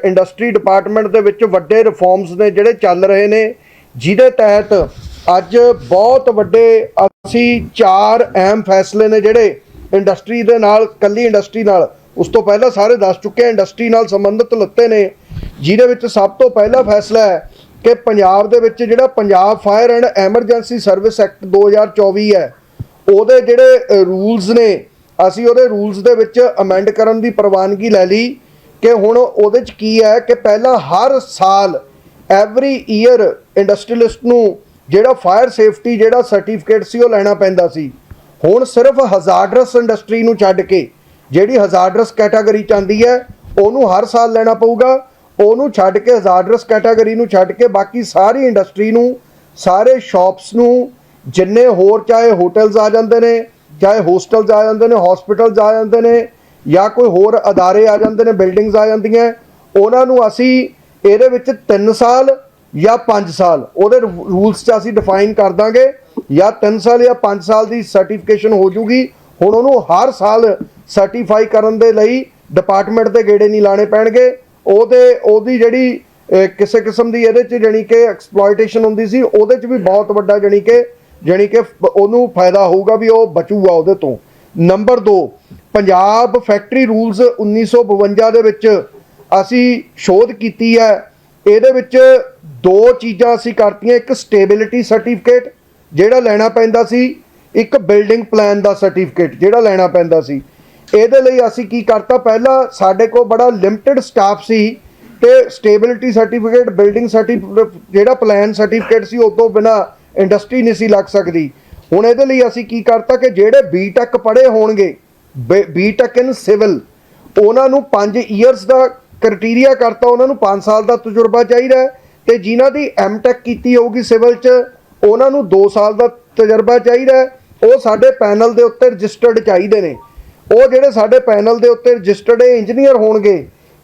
ਇੰਡਸਟਰੀ ਡਿਪਾਰਟਮੈਂਟ ਦੇ ਵਿੱਚ ਵੱਡੇ ਰਿਫਾਰਮਸ ਨੇ ਜਿਹੜੇ ਚੱਲ ਰਹੇ ਨੇ। ਜਿਹਦੇ ਤਹਿਤ ਅੱਜ ਬਹੁਤ ਵੱਡੇ ਅਸੀਂ ਚਾਰ ਅਹਿਮ ਫੈਸਲੇ ਨੇ ਜਿਹੜੇ ਇੰਡਸਟਰੀ ਦੇ ਨਾਲ, ਕੱਲੀ ਇੰਡਸਟਰੀ ਨਾਲ, ਉਸ ਤੋਂ ਪਹਿਲਾਂ ਸਾਰੇ ਦੱਸ ਚੁੱਕੇ ਇੰਡਸਟਰੀ ਨਾਲ ਸੰਬੰਧਿਤ ਲੱਤੇ ਨੇ। ਜਿਹਦੇ ਵਿੱਚ ਸਭ ਤੋਂ ਪਹਿਲਾ ਫੈਸਲਾ ਹੈ ਕਿ ਪੰਜਾਬ ਦੇ ਵਿੱਚ ਜਿਹੜਾ Punjab fire and emergency service act 2024 ਹੈ, ਉਹਦੇ ਜਿਹੜੇ ਰੂਲਸ ਨੇ ਅਸੀਂ ਉਹਦੇ ਰੂਲਸ ਦੇ ਵਿੱਚ ਅਮੈਂਡ ਕਰਨ ਦੀ ਪ੍ਰਵਾਨਗੀ ਲੈ ਲਈ ਕਿ ਹੁਣ ਉਹਦੇ ਚ ਕੀ ਹੈ ਕਿ ਪਹਿਲਾਂ ਹਰ ਸਾਲ ਐਵਰੀ ਈਅਰ ਇੰਡਸਟਰੀਲਿਸਟ ਨੂੰ ਜਿਹੜਾ ਫਾਇਰ ਸੇਫਟੀ ਜਿਹੜਾ ਸਰਟੀਫਿਕੇਟ ਸੀ ਉਹ ਲੈਣਾ ਪੈਂਦਾ ਸੀ। ਹੁਣ ਸਿਰਫ ਹਜ਼ਾਰਡਰਸ ਇੰਡਸਟਰੀ ਨੂੰ ਛੱਡ ਕੇ ਜਿਹੜੀ ਹਜ਼ਾਰਡਰਸ ਕੈਟਾਗਰੀ ਚ ਆਉਂਦੀ ਹੈ, ਉਹਨੂੰ ਹਰ ਸਾਲ ਲੈਣਾ ਪਊਗਾ। ਉਹਨੂੰ ਛੱਡ ਕੇ ਹਜ਼ਾਰਡਰਸ ਕੈਟਾਗਰੀ ਨੂੰ ਛੱਡ ਕੇ ਬਾਕੀ ਸਾਰੀ ਇੰਡਸਟਰੀ ਨੂੰ, ਸਾਰੇ ਸ਼ਾਪਸ ਨੂੰ, ਜਿੰਨੇ ਹੋਰ ਚਾਹੇ ਹੋਟਲਸ ਆ ਜਾਂਦੇ ਨੇ ਚਾਹੇ ਹੋਸਟਲਸ ਆ ਜਾਂਦੇ ਨੇ ਹਸਪੀਟਲਸ ਆ ਜਾਂਦੇ ਨੇ, ਜਾਂ ਕੋਈ ਹੋਰ ਅਦਾਰੇ ਆ ਜਾਂਦੇ ਨੇ ਬਿਲਡਿੰਗਸ ਆ ਜਾਂਦੀਆਂ, ਉਹਨਾਂ ਨੂੰ ਅਸੀਂ ਇਹਦੇ ਵਿੱਚ 3 ਸਾਲ ਜਾਂ 5 ਸਾਲ, ਉਹਦੇ ਰੂਲਸ 'ਚ ਅਸੀਂ ਡਿਫਾਈਨ ਕਰ ਦਾਂਗੇ, ਜਾਂ 3 ਸਾਲ ਜਾਂ 5 ਸਾਲ ਦੀ ਸਰਟੀਫਿਕੇਸ਼ਨ ਹੋ ਜੂਗੀ, ਹੁਣ ਉਹਨੂੰ ਹਰ ਸਾਲ ਸਰਟੀਫਾਈ ਕਰਨ ਦੇ ਲਈ ਡਿਪਾਰਟਮੈਂਟ ਦੇ ਗੇੜੇ ਨਹੀਂ ਲਾਣੇ ਪੈਣਗੇ, ਉਹਦੇ, ਉਹਦੀ ਜਿਹੜੀ ਕਿਸੇ ਕਿਸਮ ਦੀ ਇਹਦੇ 'ਚ ਜਾਣੀ ਕਿ ਐਕਸਪਲੋਇਟੇਸ਼ਨ ਹੁੰਦੀ ਸੀ, ਉਹਦੇ 'ਚ ਵੀ ਬਹੁਤ ਵੱਡਾ ਜਾਣੀ ਕਿ ਜਾਣੀ ਕਿ ਉਹਨੂੰ ਫਾਇਦਾ ਹੋਊਗਾ ਵੀ ਉਹ ਬਚੂਗਾ ਉਹਦੇ ਤੋਂ। ਨੰਬਰ 2 ਪੰਜਾਬ ਫੈਕਟਰੀ ਰੂਲਸ 1952 ਦੇ ਵਿੱਚ ਅਸੀਂ ਸ਼ੋਧ ਕੀਤੀ ਹੈ, ਇਹਦੇ ਵਿੱਚ ਦੋ ਚੀਜ਼ਾਂ ਅਸੀਂ ਕਰਤੀਆਂ, ਇੱਕ ਸਟੇਬਿਲਿਟੀ ਸਰਟੀਫਿਕੇਟ ਜਿਹੜਾ ਲੈਣਾ ਪੈਂਦਾ ਸੀ, ਇੱਕ ਬਿਲਡਿੰਗ ਪਲਾਨ ਦਾ ਸਰਟੀਫਿਕੇਟ ਜਿਹੜਾ ਲੈਣਾ ਪੈਂਦਾ ਸੀ। ਇਹਦੇ ਲਈ ਅਸੀਂ ਕੀ ਕਰਤਾ, ਪਹਿਲਾਂ ਸਾਡੇ ਕੋਲ ਬੜਾ ਲਿਮਟਿਡ ਸਟਾਫ ਸੀ ਤੇ ਸਟੇਬਿਲਿਟੀ ਸਰਟੀਫਿਕੇਟ ਬਿਲਡਿੰਗ ਸਰਟੀਫਿਕੇਟ ਜਿਹੜਾ ਪਲਾਨ ਸਰਟੀਫਿਕੇਟ ਸੀ, ਉਹ ਤੋਂ ਬਿਨਾ ਇੰਡਸਟਰੀ ਨਹੀਂ ਸੀ ਲੱਗ ਸਕਦੀ। ਹੁਣ ਇਹਦੇ ਲਈ ਅਸੀਂ ਕੀ ਕਰਤਾ ਕਿ ਜਿਹੜੇ ਬੀਟੈਕ ਪੜ੍ਹੇ ਹੋਣਗੇ ਬੀਟੈਕ ਇਨ ਸਿਵਲ ਉਹਨਾਂ ਨੂੰ 5 ਇਅਰਸ ਦਾ ਕ੍ਰਾਈਟੇਰੀਆ ਕਰਤਾ, ਉਹਨਾਂ ਨੂੰ 5 ਸਾਲ ਦਾ ਤਜਰਬਾ ਚਾਹੀਦਾ ਹੈ ਤੇ ਜਿਨ੍ਹਾਂ ਦੀ ਐਮਟੈਕ ਕੀਤੀ ਹੋਊਗੀ ਸਿਵਲ 'ਚ, ਉਹਨਾਂ ਨੂੰ 2 ਸਾਲ ਦਾ ਤਜਰਬਾ ਚਾਹੀਦਾ ਉਹ ਸਾਡੇ ਪੈਨਲ ਦੇ ਉੱਤੇ ਰਜਿਸਟਰਡ ਚਾਹੀਦੇ ਨੇ। ਉਹ ਜਿਹੜੇ ਸਾਡੇ ਪੈਨਲ ਦੇ ਉੱਤੇ ਰਜਿਸਟਰਡ ਇੰਜੀਨੀਅਰ ਹੋਣਗੇ,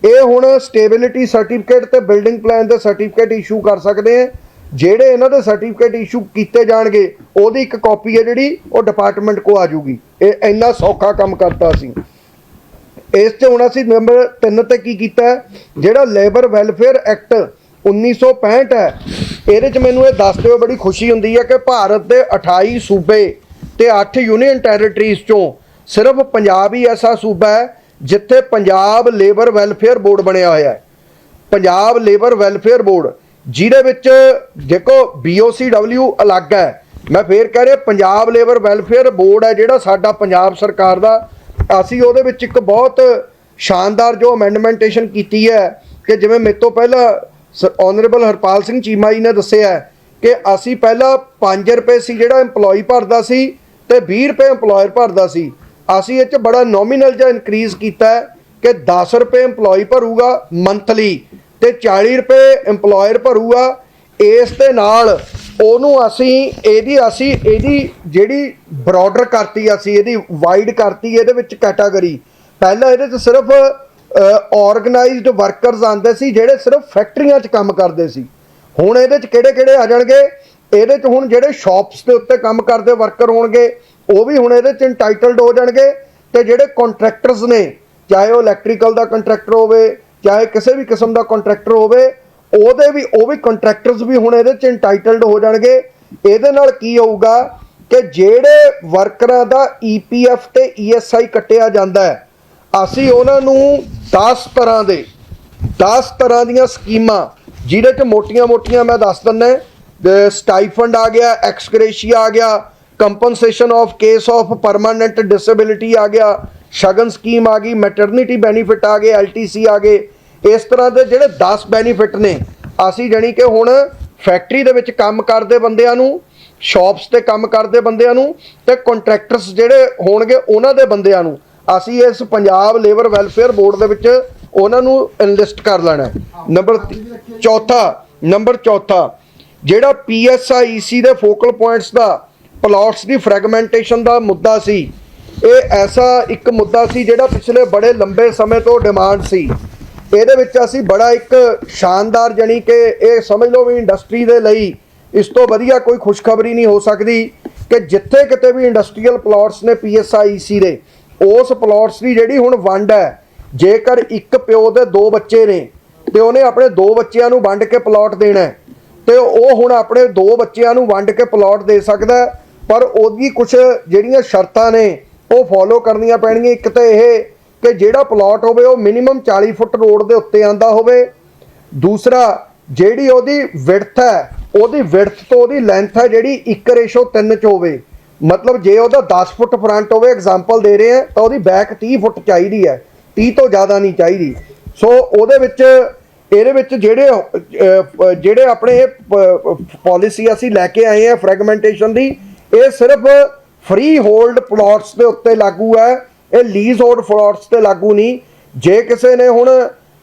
ਇਹ ਹੁਣ ਸਟੇਬਿਲਿਟੀ ਸਰਟੀਫਿਕੇਟ ਤੇ ਬਿਲਡਿੰਗ ਪਲਾਨ ਦੇ ਸਰਟੀਫਿਕੇਟ ਇਸ਼ੂ ਕਰ ਸਕਦੇ ਆ ਜਿਹੜੇ ਇਹਨਾਂ ਦੇ ਸਰਟੀਫਿਕੇਟ ਇਸ਼ੂ ਕੀਤੇ ਜਾਣਗੇ, ਉਹਦੀ ਇੱਕ ਕਾਪੀ ਹੈ ਜਿਹੜੀ, ਉਹ ਡਿਪਾਰਟਮੈਂਟ ਕੋ ਆ ਜੂਗੀ ਇਹ ਇੰਨਾ ਸੌਖਾ ਕੰਮ ਕਰਤਾ ਸੀ। ਇਸ 'ਤੇ ਹੁਣ ਅਸੀਂ ਨੰਬਰ 3 ਤੇ ਕੀ ਕੀਤਾ ਹੈ? ਜਿਹੜਾ ਲੇਬਰ ਵੈਲਫੇਅਰ ਐਕਟ 1965 ਹੈ, ਇਹਦੇ 'ਚ ਮੈਨੂੰ ਇਹ ਦੱਸਦੇ ਹੋਏ ਬੜੀ ਖੁਸ਼ੀ ਹੁੰਦੀ ਹੈ ਕਿ ਭਾਰਤ ਦੇ 28 ਸੂਬੇ ਤੇ 8 ਯੂਨੀਅਨ ਟੈਰੀਟਰੀਜ਼ 'ਚੋਂ ਸਿਰਫ ਪੰਜਾਬ ਹੀ ਐਸਾ ਸੂਬਾ ਹੈ, ਜਿੱਥੇ ਪੰਜਾਬ ਲੇਬਰ ਵੈਲਫੇਅਰ ਬੋਰਡ ਬਣਿਆ ਹੋਇਆ ਹੈ। ਪੰਜਾਬ ਲੇਬਰ ਵੈਲਫੇਅਰ ਬੋਰਡ ਜਿਹਦੇ ਵਿੱਚ ਦੇਖੋ BOCW ਅਲੱਗ ਹੈ। ਮੈਂ ਫੇਰ ਕਹਿ ਰਿਹਾ, ਪੰਜਾਬ ਲੇਬਰ ਵੈਲਫੇਅਰ ਬੋਰਡ ਹੈ ਜਿਹੜਾ ਸਾਡਾ ਪੰਜਾਬ ਸਰਕਾਰ ਦਾ। ਅਸੀਂ ਉਹਦੇ ਵਿੱਚ ਇੱਕ ਬਹੁਤ ਸ਼ਾਨਦਾਰ ਜੋ ਅਮੈਂਡਮੈਂਟੇਸ਼ਨ ਕੀਤੀ ਹੈ ਕਿ ਜਿਵੇਂ ਮੇਰੇ ਤੋਂ ਪਹਿਲਾਂ ਆਨਰੇਬਲ ਹਰਪਾਲ ਸਿੰਘ ਚੀਮਾ ਜੀ ਨੇ ਦੱਸਿਆ ਕਿ ਅਸੀਂ ਪਹਿਲਾਂ 5 ਰੁਪਏ ਸੀ ਜਿਹੜਾ EMPLOYE ਭਰਦਾ ਸੀ ਤੇ 20 ਰੁਪਏ EMPLOYER ਭਰਦਾ ਸੀ। ਅਸੀਂ ਇਹ ਚ ਬੜਾ ਨੋਮੀਨਲ ਜਿਹਾ ਇਨਕਰੀਜ਼ ਕੀਤਾ ਕਿ 10 ਰੁਪਏ EMPLOYE ਭਰੂਗਾ ਮੰਥਲੀ ਤੇ 40 ਰੁਪਏ EMPLOYER ਭਰੂਗਾ, ਇਸ ਦੇ ਨਾਲ ਉਹਨੂੰ ਅਸੀਂ, ਇਹਦੀ ਅਸੀਂ, ਇਹਦੀ ਜਿਹੜੀ ਬਰਾਡਰ ਕਰਤੀ ਅਸੀਂ, ਇਹਦੀ ਵਾਈਡ ਕਰਤੀ, ਇਹਦੇ ਵਿੱਚ ਕੈਟਾਗਰੀ ਪਹਿਲਾਂ ਇਹਦੇ 'ਚ ਸਿਰਫ ਆਰਗੇਨਾਈਜ਼ਡ ਵਰਕਰਸ ਆਉਂਦੇ ਸੀ, ਜਿਹੜੇ ਸਿਰਫ ਫੈਕਟਰੀਆਂ 'ਚ ਕੰਮ ਕਰਦੇ ਸੀ। ਹੁਣ ਇਹਦੇ 'ਚ ਕਿਹੜੇ ਕਿਹੜੇ ਆ ਜਾਣਗੇ? ਇਹਦੇ 'ਚ ਹੁਣ ਜਿਹੜੇ ਸ਼ਾਪਸ ਦੇ ਉੱਤੇ ਕੰਮ ਕਰਦੇ ਵਰਕਰ ਹੋਣਗੇ, ਉਹ ਵੀ ਹੁਣ ਇਹਦੇ 'ਚ ਇੰਟਾਈਟਲਡ ਹੋ ਜਾਣਗੇ। ਤੇ ਜਿਹੜੇ ਕੰਟਰੈਕਟਰਸ ਨੇ, ਚਾਹੇ ਉਹ ਇਲੈਕਟ੍ਰੀਕਲ ਦਾ ਕੰਟਰੈਕਟਰ ਹੋਵੇ ਚਾਹੇ ਕਿਸੇ ਵੀ ਕਿਸਮ ਦਾ ਕੰਟਰੈਕਟਰ ਹੋਵੇ, ਉਹਦੇ ਵੀ, ਉਹ ਵੀ ਕੰਟਰੈਕਟਰਸ ਵੀ ਹੁਣ ਇਹਦੇ 'ਚ ਇੰਟਾਈਟਲਡ ਹੋ ਜਾਣਗੇ। ਇਹਦੇ ਨਾਲ ਕੀ ਹੋਊਗਾ ਕਿ ਜਿਹੜੇ ਵਰਕਰਾਂ ਦਾ EPF ਤੇ ESI ਕੱਟਿਆ ਜਾਂਦਾ ਹੈ, ਅਸੀਂ ਉਹਨਾਂ ਨੂੰ 10 ਤਰ੍ਹਾਂ ਦੇ 10 ਤਰ੍ਹਾਂ ਦੀਆਂ ਸਕੀਮਾਂ, ਜਿਹਦੇ ਚ ਮੋਟੀਆਂ-ਮੋਟੀਆਂ ਮੈਂ ਦੱਸ ਦਿੰਦਾ ਸਟਾਈਫੰਡ ਆ ਗਿਆ ਐਕਸਕ੍ਰੇਸ਼ੀਆ ਆ ਗਿਆ compensation of case of permanent disability ਆ ਗਿਆ, ਸ਼ਗਨ ਸਕੀਮ ਆ ਗਈ ਮੈਟਰਨਿਟੀ ਬੈਨੀਫਿਟ ਆ ਗਏ ਐਲਟੀਸੀ ਆ ਗਏ ਇਸ ਤਰ੍ਹਾਂ ਦੇ ਜਿਹੜੇ 10 ਬੈਨੀਫਿਟ ਨੇ, ਅਸੀਂ ਜਾਣੀ ਕਿ ਹੁਣ ਫੈਕਟਰੀ ਦੇ ਵਿੱਚ ਕੰਮ ਕਰਦੇ ਬੰਦਿਆਂ ਨੂੰ ਸ਼ਾਪਸ ਤੇ ਕੰਮ ਕਰਦੇ ਬੰਦਿਆਂ ਨੂੰ ਤੇ ਕੰਟਰੈਕਟਰਸ ਜਿਹੜੇ ਹੋਣਗੇ ਉਹਨਾਂ ਦੇ ਬੰਦਿਆਂ ਨੂੰ, ਅਸੀਂ ਇਸ ਪੰਜਾਬ ਲੇਬਰ ਵੈਲਫੇਅਰ ਬੋਰਡ ਦੇ ਵਿੱਚ ਉਹਨਾਂ ਨੂੰ ਇਨਲਿਸਟ ਕਰ ਲੈਣਾ ਨੰਬਰ ਚੌਥਾ ਨੰਬਰ ਚੌਥਾ, ਜਿਹੜਾ PSIEC ਦੇ ਫੋਕਲ ਪੁਆਇੰਟਸ ਦਾ ਪਲਾਟਸ ਦੀ ਫ੍ਰੈਗਮੈਂਟੇਸ਼ਨ ਦਾ ਮੁੱਦਾ ਸੀ, ਇਹ ਐਸਾ ਇੱਕ ਮੁੱਦਾ ਸੀ ਜਿਹੜਾ ਪਿਛਲੇ ਬੜੇ ਲੰਬੇ ਸਮੇਂ ਤੋਂ ਡਿਮਾਂਡ ਸੀ। ਇਹਦੇ ਵਿੱਚ ਅਸੀਂ ਬੜਾ ਇੱਕ ਸ਼ਾਨਦਾਰ ਜਣੀ ਕਿ ਇਹ ਸਮਝ ਲਓ ਵੀ ਇੰਡਸਟਰੀ ਦੇ ਲਈ ਇਸ ਤੋਂ ਵਧੀਆ ਕੋਈ ਖੁਸ਼ਖਬਰੀ ਨਹੀਂ ਹੋ ਸਕਦੀ ਕਿ ਜਿੱਥੇ ਕਿਤੇ ਵੀ ਇੰਡਸਟਰੀਅਲ ਪਲਾਟਸ ਨੇ PSIEC ਦੇ ਉਸ ਪਲਾਟਸ ਦੀ ਜਿਹੜੀ ਹੁਣ ਵੰਡ ਹੈ ਜੇਕਰ ਇੱਕ ਪਿਓ ਦੇ ਦੋ ਬੱਚੇ ਨੇ ਤੇ ਉਹਨੇ ਆਪਣੇ ਦੋ ਬੱਚਿਆਂ ਨੂੰ ਵੰਡ ਕੇ ਪਲਾਟ ਦੇਣਾ ਹੈ, ਤੇ ਉਹ ਹੁਣ ਆਪਣੇ ਦੋ ਬੱਚਿਆਂ ਨੂੰ ਵੰਡ ਕੇ ਪਲਾਟ ਦੇ ਸਕਦਾ ਪਰ ਉਹਦੀ ਕੁਝ ਜਿਹੜੀਆਂ ਸ਼ਰਤਾਂ ਨੇ ਉਹ ਫੋਲੋ ਕਰਨੀਆਂ ਪੈਣਗੀਆਂ। ਇੱਕ ਤਾਂ ਇਹ ਕਿ ਜਿਹੜਾ ਪਲਾਟ ਹੋਵੇ ਉਹ ਮਿਨੀਮਮ 40 ਫੁੱਟ ਰੋਡ ਦੇ ਉੱਤੇ ਆਂਦਾ ਹੋਵੇ। ਦੂਸਰਾ, ਜਿਹੜੀ ਉਹਦੀ ਵਿਡਥ ਹੈ, ਉਹਦੀ ਵਿਡਥ ਤੋਂ ਉਹਦੀ ਲੈਂਥ ਹੈ ਜਿਹੜੀ 1:3 ਚ ਹੋਵੇ। ਮਤਲਬ ਜੇ ਉਹਦਾ 10 ਫੁੱਟ ਫਰੰਟ ਹੋਵੇ ਐਗਜ਼ਾਮਪਲ ਦੇ ਰਹੇ ਆ ਤਾਂ ਉਹਦੀ ਬੈਕ 30 ਫੁੱਟ ਚਾਹੀਦੀ ਹੈ। 30 ਤੋਂ ਜ਼ਿਆਦਾ ਨਹੀਂ ਚਾਹੀਦੀ। ਸੋ ਉਹਦੇ ਵਿੱਚ, ਇਹਦੇ ਵਿੱਚ ਜਿਹੜੇ ਜਿਹੜੇ ਆਪਣੇ ਪਾਲਿਸੀ ਅਸੀਂ ਲੈ ਕੇ ਆਏ ਆ ਫ੍ਰੈਗਮੈਂਟੇਸ਼ਨ ਦੀ, ਇਹ ਸਿਰਫ ਫ੍ਰੀ ਹੋਲਡ ਪਲਾਟਸ ਦੇ ਉੱਤੇ ਲਾਗੂ ਹੈ। ਇਹ ਲੀਜ਼ ਹੋਲਡ ਪਲਾਟਸ ਤੇ ਲਾਗੂ ਨਹੀਂ। ਜੇ ਕਿਸੇ ਨੇ ਹੁਣ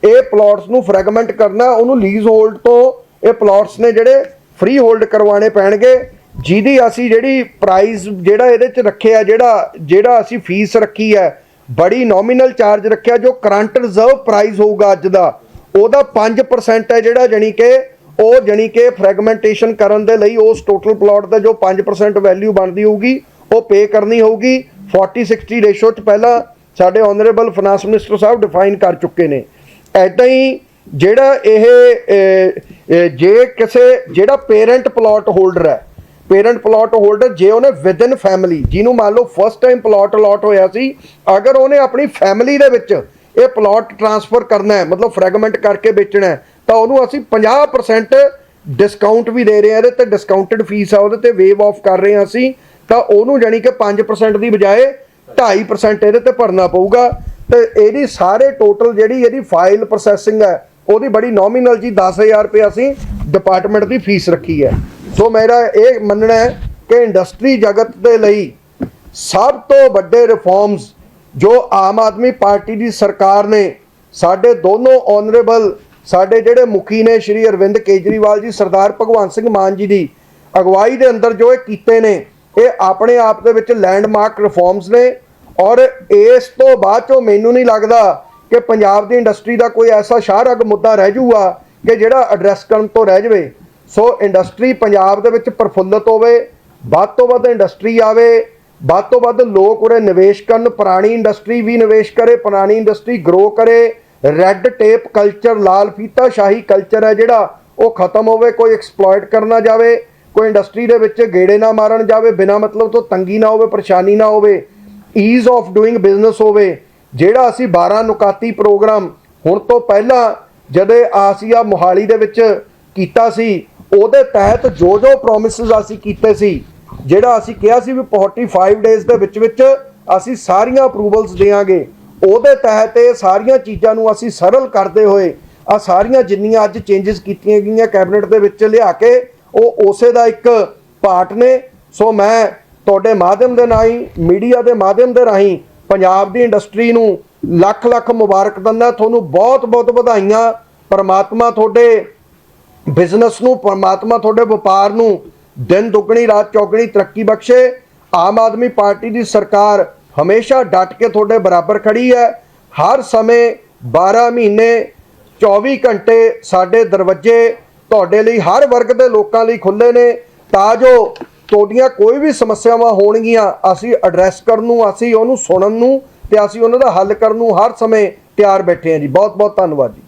ਇਹ ਪਲਾਟਸ ਨੂੰ ਫ੍ਰੈਗਮੈਂਟ ਕਰਨਾ, ਉਹਨੂੰ ਲੀਜ਼ ਹੋਲਡ ਤੋਂ ਇਹ ਪਲਾਟਸ ਨੇ ਜਿਹੜੇ ਫ੍ਰੀ ਹੋਲਡ ਕਰਵਾਉਣੇ ਪੈਣਗੇ, ਜਿਹਦੀ ਅਸੀਂ ਜਿਹੜੀ ਪ੍ਰਾਈਸ ਜਿਹੜਾ ਇਹਦੇ ਚ ਰੱਖਿਆ, ਜਿਹੜਾ ਜਿਹੜਾ ਅਸੀਂ ਫੀਸ ਰੱਖੀ ਹੈ, ਬੜੀ ਨੋਮੀਨਲ ਚਾਰਜ ਰੱਖਿਆ, ਜੋ ਕਰੰਟ ਰਿਜ਼ਰਵ ਪ੍ਰਾਈਸ ਹੋਊਗਾ ਅੱਜ ਦਾ, ਉਹਦਾ 5% ਹੈ ਜਿਹੜਾ ਜਾਣੀ ਕਿ ਉਹ ਜਾਣੀ ਕਿ ਫਰੈਗਮੈਂਟੇਸ਼ਨ ਕਰਨ ਦੇ ਲਈ ਉਸ ਟੋਟਲ ਪਲਾਟ ਦਾ ਜੋ 5% ਵੈਲਿਊ ਬਣਦੀ ਹੋਊਗੀ, ਉਹ ਪੇ ਕਰਨੀ ਹੋਊਗੀ। 40 60 ਰੇਸ਼ੋ ਚ ਪਹਿਲਾਂ ਸਾਡੇ honourable finance minister Sahib define ਕਰ ਚੁੱਕੇ ਨੇ। ਐਦਾਂ ਹੀ ਜਿਹੜਾ ਇਹ ਜੇ ਕਿਸੇ, ਜਿਹੜਾ ਪੇਰੈਂਟ ਪਲਾਟ ਹੋਲਡਰ ਹੈ ਪੇਰੈਂਟ ਪਲਾਟ ਹੋਲਡਰ ਜੇ ਉਹਨੇ ਵਿਦਨ ਫੈਮਿਲੀ ਜਿਹਨੂੰ ਮੰਨ ਲਓ ਫਸਟ ਟਾਈਮ ਪਲਾਟ ਅਲਾਟ ਹੋਇਆ ਸੀ, ਅਗਰ ਉਹਨੇ ਆਪਣੀ ਫੈਮਿਲੀ ਦੇ ਵਿੱਚ ਇਹ ਪਲਾਟ ਟਰਾਂਸਫਰ ਕਰਨਾ ਹੈ, ਮਤਲਬ ਫਰੈਗਮੈਂਟ ਕਰਕੇ ਵੇਚਣਾ ਹੈ, ਤਾਂ ਉਹਨੂੰ ਅਸੀਂ 50% ਡਿਸਕਾਊਂਟ ਵੀ ਦੇ ਰਹੇ ਹਾਂ, ਇਹਦੇ ਤੇ ਡਿਸਕਾਊਂਟਡ ਫੀਸ ਆ, ਉਹਦੇ ਤੇ ਵੇਵ ਆਫ ਕਰ ਰਹੇ ਹਾਂ ਅਸੀਂ। ਤਾਂ ਉਹਨੂੰ ਜਾਨੀ ਕਿ 5% ਦੀ ਬਜਾਏ 2.5% ਇਹਦੇ ਤੇ ਭਰਨਾ ਪਊਗਾ। ਤੇ ਇਹਦੀ ਸਾਰੇ ਟੋਟਲ ਜਿਹੜੀ ਇਹਦੀ ਫਾਈਲ ਪ੍ਰੋਸੈਸਿੰਗ ਹੈ, ਉਹਦੀ ਬੜੀ ਨੋਮੀਨਲ ਜੀ 10000 ਰੁਪਏ ਅਸੀਂ ਡਿਪਾਰਟਮੈਂਟ ਦੀ ਫੀਸ ਰੱਖੀ ਹੈ। ਸੋ ਮੇਰਾ ਇਹ ਮੰਨਣਾ ਹੈ ਕਿ ਇੰਡਸਟਰੀ ਜਗਤ ਦੇ ਲਈ ਸਭ ਤੋਂ ਵੱਡੇ ਰਿਫਾਰਮਸ ਜੋ ਆਮ ਆਦਮੀ ਪਾਰਟੀ ਦੀ ਸਰਕਾਰ ਨੇ, ਸਾਡੇ ਦੋਨੋਂ ਆਨਰੇਬਲ ਸਾਡੇ ਜਿਹੜੇ ਮੁਖੀ ਨੇ ਸ਼੍ਰੀ ਅਰਵਿੰਦ ਕੇਜਰੀਵਾਲ ਜੀ, ਸਰਦਾਰ ਭਗਵੰਤ ਸਿੰਘ ਮਾਨ ਜੀ ਦੀ ਅਗਵਾਈ ਦੇ ਅੰਦਰ ਜੋ ਇਹ ਕੀਤੇ ਨੇ ਇਹ ਆਪਣੇ ਆਪ ਦੇ ਵਿੱਚ ਲੈਂਡਮਾਰਕ ਰਿਫਾਰਮਸ ਨੇ ਔਰ ਇਸ ਤੋਂ ਬਾਅਦ ਚੋਂ ਮੈਨੂੰ ਨਹੀਂ ਲੱਗਦਾ ਕਿ ਪੰਜਾਬ ਦੀ ਇੰਡਸਟਰੀ ਦਾ ਕੋਈ ਐਸਾ ਸ਼ਾਹਰਗ ਮੁੱਦਾ ਰਹਿ ਜੂਗਾ ਕਿ ਜਿਹੜਾ ਐਡਰੈਸ ਕਰਨ ਤੋਂ ਰਹਿ ਜਾਵੇ। ਸੋ ਇੰਡਸਟਰੀ ਪੰਜਾਬ ਦੇ ਵਿੱਚ ਪ੍ਰਫੁੱਲਤ ਹੋਵੇ, ਵੱਧ ਤੋਂ ਵੱਧ ਇੰਡਸਟਰੀ ਆਵੇ, ਵੱਧ ਤੋਂ ਵੱਧ ਲੋਕ ਉਰੇ ਨਿਵੇਸ਼ ਕਰਨ, ਪੁਰਾਣੀ ਇੰਡਸਟਰੀ ਵੀ ਨਿਵੇਸ਼ ਕਰੇ, ਪੁਰਾਣੀ ਇੰਡਸਟਰੀ ਗਰੋ ਕਰੇ ਰੈੱਡ ਟੇਪ ਕਲਚਰ ਲਾਲ ਫੀਤਾ ਸ਼ਾਹੀ ਕਲਚਰ ਹੈ ਜਿਹੜਾ, ਉਹ ਖਤਮ ਹੋਵੇ, ਕੋਈ ਐਕਸਪਲੋਇਟ ਕਰਨਾ ਜਾਵੇ। ਕੋਈ ਇੰਡਸਟਰੀ ਦੇ ਵਿੱਚ ਗੇੜੇ ਨਾ ਮਾਰਨ ਜਾਵੇ, ਬਿਨਾ ਮਤਲਬ ਤੋਂ ਤੰਗੀ ਨਾ ਹੋਵੇ, ਪਰੇਸ਼ਾਨੀ ਨਾ ਹੋਵੇ ਈਜ਼ ਆਫ ਡੂਇੰਗ ਬਿਜ਼ਨਸ ਹੋਵੇ, ਜਿਹੜਾ ਅਸੀਂ 12 ਨੁਕਾਤੀ ਪ੍ਰੋਗਰਾਮ ਹੁਣ ਤੋਂ ਪਹਿਲਾਂ ਜਦੇ ਆਸੀਆ ਮੁਹਾਲੀ ਦੇ ਵਿੱਚ ਕੀਤਾ ਸੀ, ਉਹਦੇ ਤਹਿਤ ਜੋ ਜੋ ਪ੍ਰੋਮਿਸਸ ਅਸੀਂ ਕੀਤੇ ਸੀ, ਜਿਹੜਾ ਅਸੀਂ ਕਿਹਾ ਸੀ ਵੀ 45 ਡੇਜ਼ ਦੇ ਵਿੱਚ ਵਿੱਚ ਅਸੀਂ ਸਾਰੀਆਂ ਅਪਰੂਵਲਸ ਦੇਵਾਂਗੇ, ਉਹਦੇ ਤਹਿਤ ਇਹ ਸਾਰੀਆਂ ਚੀਜ਼ਾਂ ਨੂੰ ਅਸੀਂ ਸਰਲ ਕਰਦੇ ਹੋਏ ਆ ਸਾਰੀਆਂ ਜਿੰਨੀਆਂ ਅੱਜ ਚੇਂਜਸ ਕੀਤੀਆਂ ਗਈਆਂ ਕੈਬਨਿਟ ਦੇ ਵਿੱਚ ਲਿਆ ਕੇ ਉਹ ਉਸੇ ਦਾ ਇੱਕ ਪਾਰਟ ਨੇ। ਸੋ ਮੈਂ ਤੁਹਾਡੇ ਮਾਧਿਅਮ ਦੇ ਰਾਹੀਂ, ਮੀਡੀਆ ਦੇ ਮਾਧਿਅਮ ਦੇ ਰਾਹੀਂ ਪੰਜਾਬ ਦੀ ਇੰਡਸਟਰੀ ਨੂੰ ਲੱਖ ਲੱਖ ਮੁਬਾਰਕ ਦਿੰਦਾ। ਤੁਹਾਨੂੰ ਬਹੁਤ ਬਹੁਤ ਵਧਾਈਆਂ। ਪਰਮਾਤਮਾ ਤੁਹਾਡੇ ਬਿਜ਼ਨਸ ਨੂੰ, ਪਰਮਾਤਮਾ ਤੁਹਾਡੇ ਵਪਾਰ ਨੂੰ ਦਿਨ ਦੁੱਗਣੀ, ਰਾਤ ਚੌਗਣੀ ਤਰੱਕੀ ਬਖਸ਼ੇ। ਆਮ ਆਦਮੀ ਪਾਰਟੀ ਦੀ ਸਰਕਾਰ ਹਮੇਸ਼ਾ ਡਟ ਕੇ ਤੁਹਾਡੇ ਬਰਾਬਰ ਖੜੀ ਹੈ। ਹਰ ਸਮੇਂ 12 ਮਹੀਨੇ 24 ਘੰਟੇ ਸਾਡੇ ਦਰਵਾਜ਼ੇ ਤੁਹਾਡੇ ਲਈ ਹਰ ਵਰਗ ਦੇ ਲੋਕਾਂ ਲਈ ਖੁੱਲੇ ਨੇ, ਤਾਂ ਜੋ ਤੁਹਾਡੀਆਂ ਕੋਈ ਵੀ ਸਮੱਸਿਆਵਾਂ ਹੋਣਗੀਆਂ, ਅਸੀਂ ਐਡਰੈਸ ਕਰਨ ਨੂੰ, ਅਸੀਂ ਉਹਨੂੰ ਸੁਣਨ ਨੂੰ ਤੇ ਅਸੀਂ ਉਹਨਾਂ ਦਾ ਹੱਲ ਕਰਨ ਨੂੰ ਹਰ ਸਮੇਂ ਤਿਆਰ ਬੈਠੇ ਹਾਂ ਜੀ। ਬਹੁਤ ਬਹੁਤ ਧੰਨਵਾਦ ਜੀ।